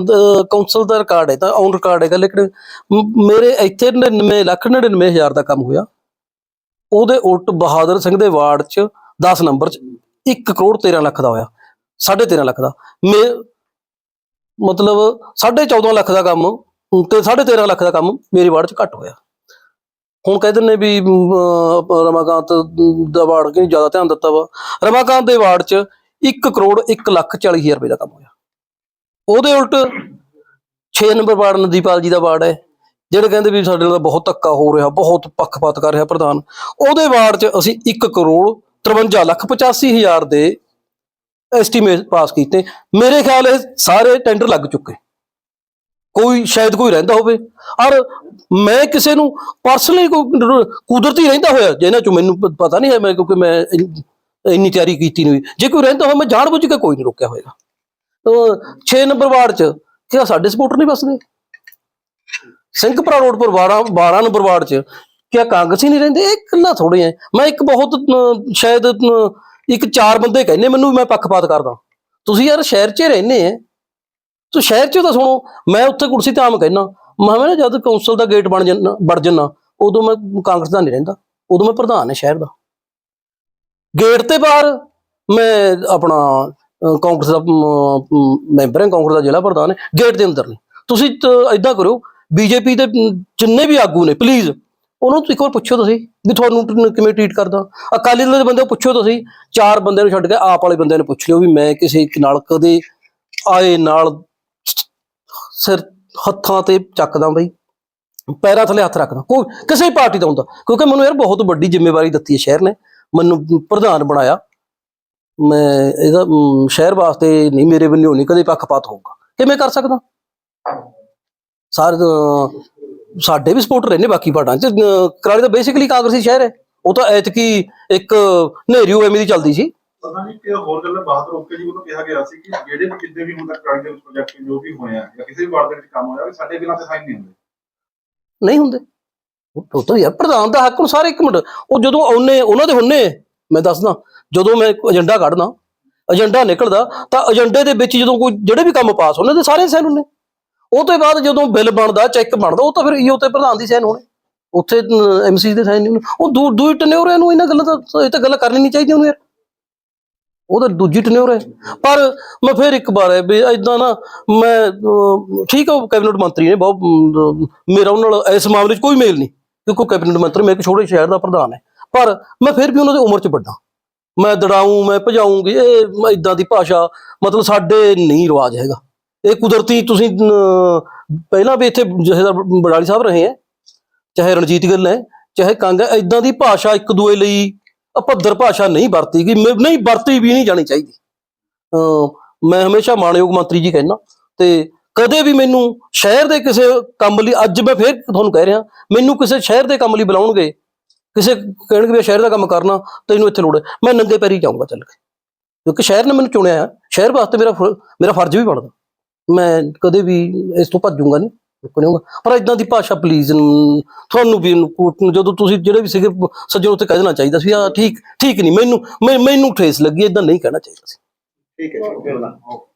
ਕਾਉਂਸਲ ਦਾ ਰਿਕਾਰਡ ਹੈ ਤਾਂ ਔਨ ਰਿਕਾਰਡ ਹੈਗਾ ਲੇਕਿਨ ਮੇਰੇ ਇੱਥੇ 99 ਲੱਖ 99 ਹਜ਼ਾਰ ਦਾ ਕੰਮ ਹੋਇਆ। ਉਹਦੇ ਉਲਟ ਬਹਾਦਰ ਸਿੰਘ ਦੇ ਵਾਰਡ 'ਚ 10 ਨੰਬਰ 'ਚ 1 ਕਰੋੜ 13 ਲੱਖ ਦਾ ਹੋਇਆ। 13.5 ਲੱਖ ਦਾ। ਮੈਂ ਮਤਲਬ 14.5 ਲੱਖ ਦਾ ਕੰਮ ਤੇ 13.5 ਲੱਖ ਦਾ ਕੰਮ ਮੇਰੀ ਵਾਰਡ 'ਚ ਘੱਟ ਹੋਇਆ। ਹੁਣ ਕਹਿੰਦੇ ਨੇ ਵੀ ਰਮਾਕਾਂਤ ਦਾ ਵਾਰਡ ਕਿ ਜ਼ਿਆਦਾ ਧਿਆਨ ਦਿੱਤਾ ਵਾ। ਰਮਾਕਾਂਤ ਦੇ ਵਾਰਡ 'ਚ 1 ਕਰੋੜ 1 ਲੱਖ 40 ਹਜ਼ਾਰ ਰੁਪਏ ਦਾ ਕੰਮ ਹੋਇਆ। ਉਹਦੇ ਉਲਟ 6 ਨੰਬਰ ਵਾਰਡ ਨਦੀਪਾਲ ਜੀ ਦਾ ਵਾਰਡ ਹੈ, ਜਿਹੜੇ ਕਹਿੰਦੇ ਵੀ ਸਾਡੇ ਨਾਲ ਬਹੁਤ ਧੱਕਾ ਹੋ ਰਿਹਾ, ਬਹੁਤ ਪੱਖਪਾਤ ਕਰ ਰਿਹਾ ਪ੍ਰਧਾਨ। ਉਹਦੇ ਵਾਰਡ 'ਚ ਅਸੀਂ 1 ਕਰੋੜ 53 ਲੱਖ 85 ਹਜ਼ਾਰ ਦੇ ਐਸਟੀਮੇਟ ਪਾਸ ਕੀਤੇ। ਮੇਰੇ ਖਿਆਲ ਇਹ ਸਾਰੇ ਟੈਂਡਰ ਲੱਗ ਚੁੱਕੇ। ਕੋਈ, ਸ਼ਾਇਦ ਕੋਈ ਰਹਿੰਦਾ ਹੋਵੇ। ਔਰ ਮੈਂ ਕਿਸੇ ਨੂੰ ਪਰਸਨਲੀ ਕੋਈ ਕੁਦਰਤੀ ਰਹਿੰਦਾ ਹੋਇਆ, ਜਿਹਨਾਂ ਚੋਂ ਮੈਨੂੰ ਪਤਾ ਨਹੀਂ ਹੈ ਮੈਂ, ਕਿਉਂਕਿ ਮੈਂ ਇੰਨੀ ਤਿਆਰੀ ਕੀਤੀ ਨਹੀਂ ਹੋਈ। ਜੇ ਕੋਈ ਰਹਿੰਦਾ ਹੋਵੇ, ਮੈਂ ਜਾਣ ਬੁੱਝ ਕੇ ਕੋਈ ਨਹੀਂ ਰੋਕਿਆ ਹੋਏਗਾ। ਤਾਂ 6 ਨੰਬਰ ਵਾਰਡ 'ਚ ਕਿਹਾ ਸਾਡੇ ਸਪੋਰਟਰ ਨਹੀਂ ਬਸਦੇ ਸਿੰਘਪੁਰਾ ਰੋਡ ਪਰ 12 12 ਨੰਬਰ ਵਾਰਡ 'ਚ, ਕਿਆ ਕਾਂਗਰਸੀ ਨਹੀਂ ਰਹਿੰਦੇ? ਇਹ ਇਕੱਲਾ ਥੋੜੇ ਹੈ। ਮੈਂ ਇੱਕ ਬਹੁਤ ਸ਼ਾਇਦ ਇੱਕ ਚਾਰ ਬੰਦੇ ਕਹਿੰਦੇ ਮੈਨੂੰ ਵੀ ਮੈਂ ਪੱਖਪਾਤ ਕਰਦਾ। ਤੁਸੀਂ ਯਾਰ ਸ਼ਹਿਰ 'ਚ ਰਹਿੰਦੇ ਆ ਤੂੰ ਸ਼ਹਿਰ 'ਚ ਤਾਂ ਸੁਣੋ, ਮੈਂ ਉੱਥੇ ਕੁਰਸੀ ਤੇ ਆਮ ਕਹਿਣਾ ਮੈਂ ਕਿਹਾ ਨਾ ਜਦ ਕੌਂਸਲ ਦਾ ਗੇਟ ਬਣ ਜੰਨਾ, ਵੜ ਜੰਨਾ, ਉਦੋਂ ਮੈਂ ਕਾਂਗਰਸ ਦਾ ਨਹੀਂ ਰਹਿੰਦਾ। ਉਦੋਂ ਮੈਂ ਪ੍ਰਧਾਨ ਹੈ ਸ਼ਹਿਰ ਦਾ। ਗੇਟ ਤੇ ਬਾਹਰ ਮੈਂ ਆਪਣਾ ਕਾਂਗਰਸ ਦਾ ਮੈਂਬਰ ਹਾਂ ਕਾਂਗਰਸ ਦਾ ਜ਼ਿਲ੍ਹਾ ਪ੍ਰਧਾਨ ਹੈ ਗੇਟ ਦੇ ਅੰਦਰ ਨਹੀਂ ਤੁਸੀਂ ਇਦਾਂ ਕਰੋ ਬੀਜੇਪੀ ਦੇ ਜਿੰਨੇ ਵੀ ਆਗੂ ਨੇ ਪਲੀਜ਼ ਉਹਨੂੰ ਇੱਕ ਵਾਰ ਪੁੱਛੋ ਤੁਸੀਂ ਵੀ ਤੁਹਾਨੂੰ ਕਿਵੇਂ ਟ੍ਰੀਟ ਕਰਦਾ। ਅਕਾਲੀ ਦਲ ਦੇ ਬੰਦੇ ਪੁੱਛੋ ਤੁਸੀਂ, ਚਾਰ ਬੰਦਿਆਂ ਨੂੰ ਛੱਡ ਕੇ ਆਪ ਵਾਲੇ ਬੰਦਿਆਂ ਨੂੰ ਪੁੱਛ ਲਿਓ ਵੀ ਮੈਂ ਕਿਸੇ ਨਾਲ ਕਦੇ ਆਏ ਨਾਲ ਸਿਰ ਹੱਥਾਂ ਤੇ ਚੱਕਦਾ ਬਈ, ਪੈਰਾਂ ਥੱਲੇ ਹੱਥ ਰੱਖਦਾ। ਕੋਈ, ਕਿਸੇ ਪਾਰਟੀ ਦਾ ਹੁੰਦਾ। ਕਿਉਂਕਿ ਮੈਨੂੰ ਯਾਰ ਬਹੁਤ ਵੱਡੀ ਜ਼ਿੰਮੇਵਾਰੀ ਦਿੱਤੀ ਹੈ ਸ਼ਹਿਰ ਨੇ। ਮੈਨੂੰ ਪ੍ਰਧਾਨ ਬਣਾਇਆ। ਮੈਂ ਇਹਦਾ ਸ਼ਹਿਰ ਵਾਸਤੇ ਨਹੀਂ, ਮੇਰੇ ਵੱਲੋਂ ਨਹੀਂ, ਕਦੇ ਪੱਖਪਾਤ ਹੋਊਗਾ। ਕਿਵੇਂ ਕਰ ਸਕਦਾ? ਸਾਰੇ ਸਾਡੇ ਵੀ ਸਪੋਰਟਰ ਰਹਿੰਦੇ ਬਾਕੀ ਪਾਰਟਾਂ ਚ। ਅਹ, ਕਰਾਲੀ ਤਾਂ ਬੇਸਿਕਲੀ ਕਾਂਗਰਸੀ ਸ਼ਹਿਰ ਹੈ। ਉਹ ਤਾਂ ਐਤਕੀ ਇੱਕ ਨੇਰੀਓ ਐਵੇਂ ਦੀ ਚੱਲਦੀ ਸੀ। ਪਤਾ ਨਹੀਂ ਕਿ ਹੋਰ ਗੱਲ ਬਾਤ ਰੋਕ ਕੇ ਜੀ ਉਹਨੂੰ ਕਿਹਾ ਗਿਆ ਸੀ ਕਿ ਜਿਹੜੇ ਵੀ ਕਿਤੇ ਵੀ ਹੁਣ ਤੱਕ ਕਰਾਲੀ ਦੇ ਵਿੱਚ ਪ੍ਰੋਜੈਕਟ ਜੋ ਵੀ ਹੋਇਆ ਜਾਂ ਕਿਸੇ ਵੀ ਵਾਰਡ ਦੇ ਵਿੱਚ ਕੰਮ ਹੋਇਆ ਵੀ ਸਾਡੇ ਬਿਨਾਂ ਤੇ ਸਾਈਨ ਨਹੀਂ ਹੁੰਦੇ। ਨਹੀਂ ਹੁੰਦੇ। ਉਹ ਉਹ ਤਾਂ ਯਾਰ ਪ੍ਰਧਾਨ ਦਾ ਹੱਕ ਨੂੰ ਸਾਰੇ ਇੱਕ ਮਿੰਟ। ਉਹ ਜਦੋਂ ਉਹਨੇ ਉਹਨਾਂ ਦੇ ਹੁੰਨੇ ਮੈਂ ਦੱਸਦਾ। ਜਦੋਂ ਮੈਂ ਏਜੰਡਾ ਕੱਢਦਾ ਏਜੰਡਾ ਨਿਕਲਦਾ ਤਾਂ ਏਜੰਡੇ ਦੇ ਵਿੱਚ ਜਦੋਂ ਕੋਈ ਜਿਹੜੇ ਵੀ ਕੰਮ ਪਾਸ ਹੁੰਦੇ ਤੇ ਸਾਰੇ ਸਾਈਨ ਹੁੰਦੇ। ਉਹ ਤੋਂ ਬਾਅਦ ਜਦੋਂ ਬਿੱਲ ਬਣਦਾ, ਚੈੱਕ ਬਣਦਾ, ਉਹ ਤਾਂ ਫਿਰ ਈਓ ਤੇ ਪ੍ਰਧਾਨ ਦੀ ਸਾਈਨ ਹੋਣੇ। ਉੱਥੇ ਐਮਸੀ ਦੇ ਸਾਈਨ ਨਹੀਂ ਹੋਣੇ। ਉਹ ਦੂ, ਦੂਈ ਟਨਿਓਰ ਇਹਨੂੰ ਇਹਨਾਂ ਗੱਲਾਂ ਦਾ ਇਹ ਤਾਂ ਗੱਲ ਕਰਨੀ ਨਹੀਂ ਚਾਹੀਦੀ ਉਹਨੂੰ ਯਾਰ। ਉਹ ਤਾਂ ਦੂਜੀ ਟਨਿਓਰ। ਹੈ ਪਰ ਮੈਂ ਫਿਰ ਇੱਕ ਵਾਰ ਹੈ ਵੀ ਇਦਾਂ ਨਾ, ਮੈਂ ਠੀਕ ਹੈ ਉਹ ਕੈਬਨਿਟ ਮੰਤਰੀ ਨੇ ਬਹੁਤ ਮੇਰਾ ਉਹਨਾਂ ਨਾਲ ਇਸ ਮਾਮਲੇ 'ਚ ਕੋਈ ਮੇਲ ਨਹੀਂ, ਕਿਉਂਕਿ ਕੈਬਨਿਟ ਮੰਤਰੀ, ਮੈਂ ਇੱਕ ਛੋਟੇ ਸ਼ਹਿਰ ਦਾ ਪ੍ਰਧਾਨ ਹੈ। ਪਰ ਮੈਂ ਫਿਰ ਵੀ ਉਹਨਾਂ ਦੀ ਉਮਰ 'ਚ ਵੱਡਾ। ਮੈਂ ਦੜਾਊਂ, ਮੈਂ ਭਜਾਊਂਗੀ, ਇਹ ਇਦਾਂ ਦੀ ਭਾਸ਼ਾ, ਮਤਲਬ ਸਾਡੇ ਨਹੀਂ ਰਿਵਾਜ ਹੈਗਾ। ਇਹ ਕੁਦਰਤੀ ਤੁਸੀਂ ਅਹ, ਪਹਿਲਾਂ ਵੀ ਇੱਥੇ ਜਥੇਦਾਰ ਬਡਾਲੀ ਸਾਹਿਬ ਰਹੇ ਹੈ ਚਾਹੇ ਰਣਜੀਤ ਗਿੱਲ ਹੈ ਚਾਹੇ ਕੰਗ ਹੈ ਇਦਾਂ ਦੀ ਭਾਸ਼ਾ ਇੱਕ ਦੂਏ ਲਈ ਅਪੱਧਰ ਭਾਸ਼ਾ ਨਹੀਂ ਵਰਤੀ ਗਈ ਮੈਂ- ਨਹੀਂ ਵਰਤੀ ਵੀ ਨਹੀਂ ਜਾਣੀ ਚਾਹੀਦੀ। ਅਹ ਮੈਂ ਹਮੇਸ਼ਾ ਮਾਣਯੋਗ ਮੰਤਰੀ ਜੀ ਕਹਿਣਾ ਤੇ ਕਦੇ ਵੀ ਮੈਨੂੰ ਸ਼ਹਿਰ ਦੇ ਕਿਸੇ ਕੰਮ ਲਈ ਅੱਜ ਮੈਂ ਫੇਰ ਤੁਹਾਨੂੰ ਕਹਿ ਰਿਹਾ ਮੈਨੂੰ ਕਿਸੇ ਸ਼ਹਿਰ ਦੇ ਕੰਮ ਲਈ ਬੁਲਾਉਣਗੇ ਕਿਸੇ ਕਹਿਣਗੇ ਵੀ ਸ਼ਹਿਰ ਦਾ ਕੰਮ ਕਰਨਾ ਤੈਨੂੰ ਇੱਥੇ ਲੋੜ ਹੈ ਮੈਂ ਨੰਗੇ ਪੈਰੀ ਜਾਊਂਗਾ ਚੱਲ ਕੇ। ਕਿਉਂਕਿ ਸ਼ਹਿਰ ਨੇ ਮੈਨੂੰ ਚੁਣਿਆ ਹੈ ਸ਼ਹਿਰ ਵਾਸਤੇ ਮੇਰਾ ਫਰ- ਮੇਰਾ ਫਰਜ਼ ਵੀ ਬਣਦਾ। ਮੈਂ ਕਦੇ ਵੀ ਇਸ ਤੋਂ ਭੱਜੂਗਾ ਨਹੀਂ ਰੁਕਣਾ ਪਰ ਇਦਾਂ ਦੀ ਭਾਸ਼ਾ ਪਲੀਜ਼ ਤੁਹਾਨੂੰ ਵੀ ਇਹਨੂੰ ਨੂੰ ਜਦੋਂ ਤੁਸੀਂ ਜਿਹੜੇ ਵੀ ਸੀਗੇ, ਸੱਜਣ ਉੱਤੇ ਕਹਿ ਦੇਣਾ ਚਾਹੀਦਾ ਸੀ ਆ ਠੀਕ ਠੀਕ ਨਹੀਂ, ਮੈਨੂੰ ਮੈਨੂੰ ਠੇਸ ਲੱਗੀ ਇਦਾਂ ਨਹੀਂ ਕਹਿਣਾ ਚਾਹੀਦਾ ਸੀ। ਠੀਕ ਹੈ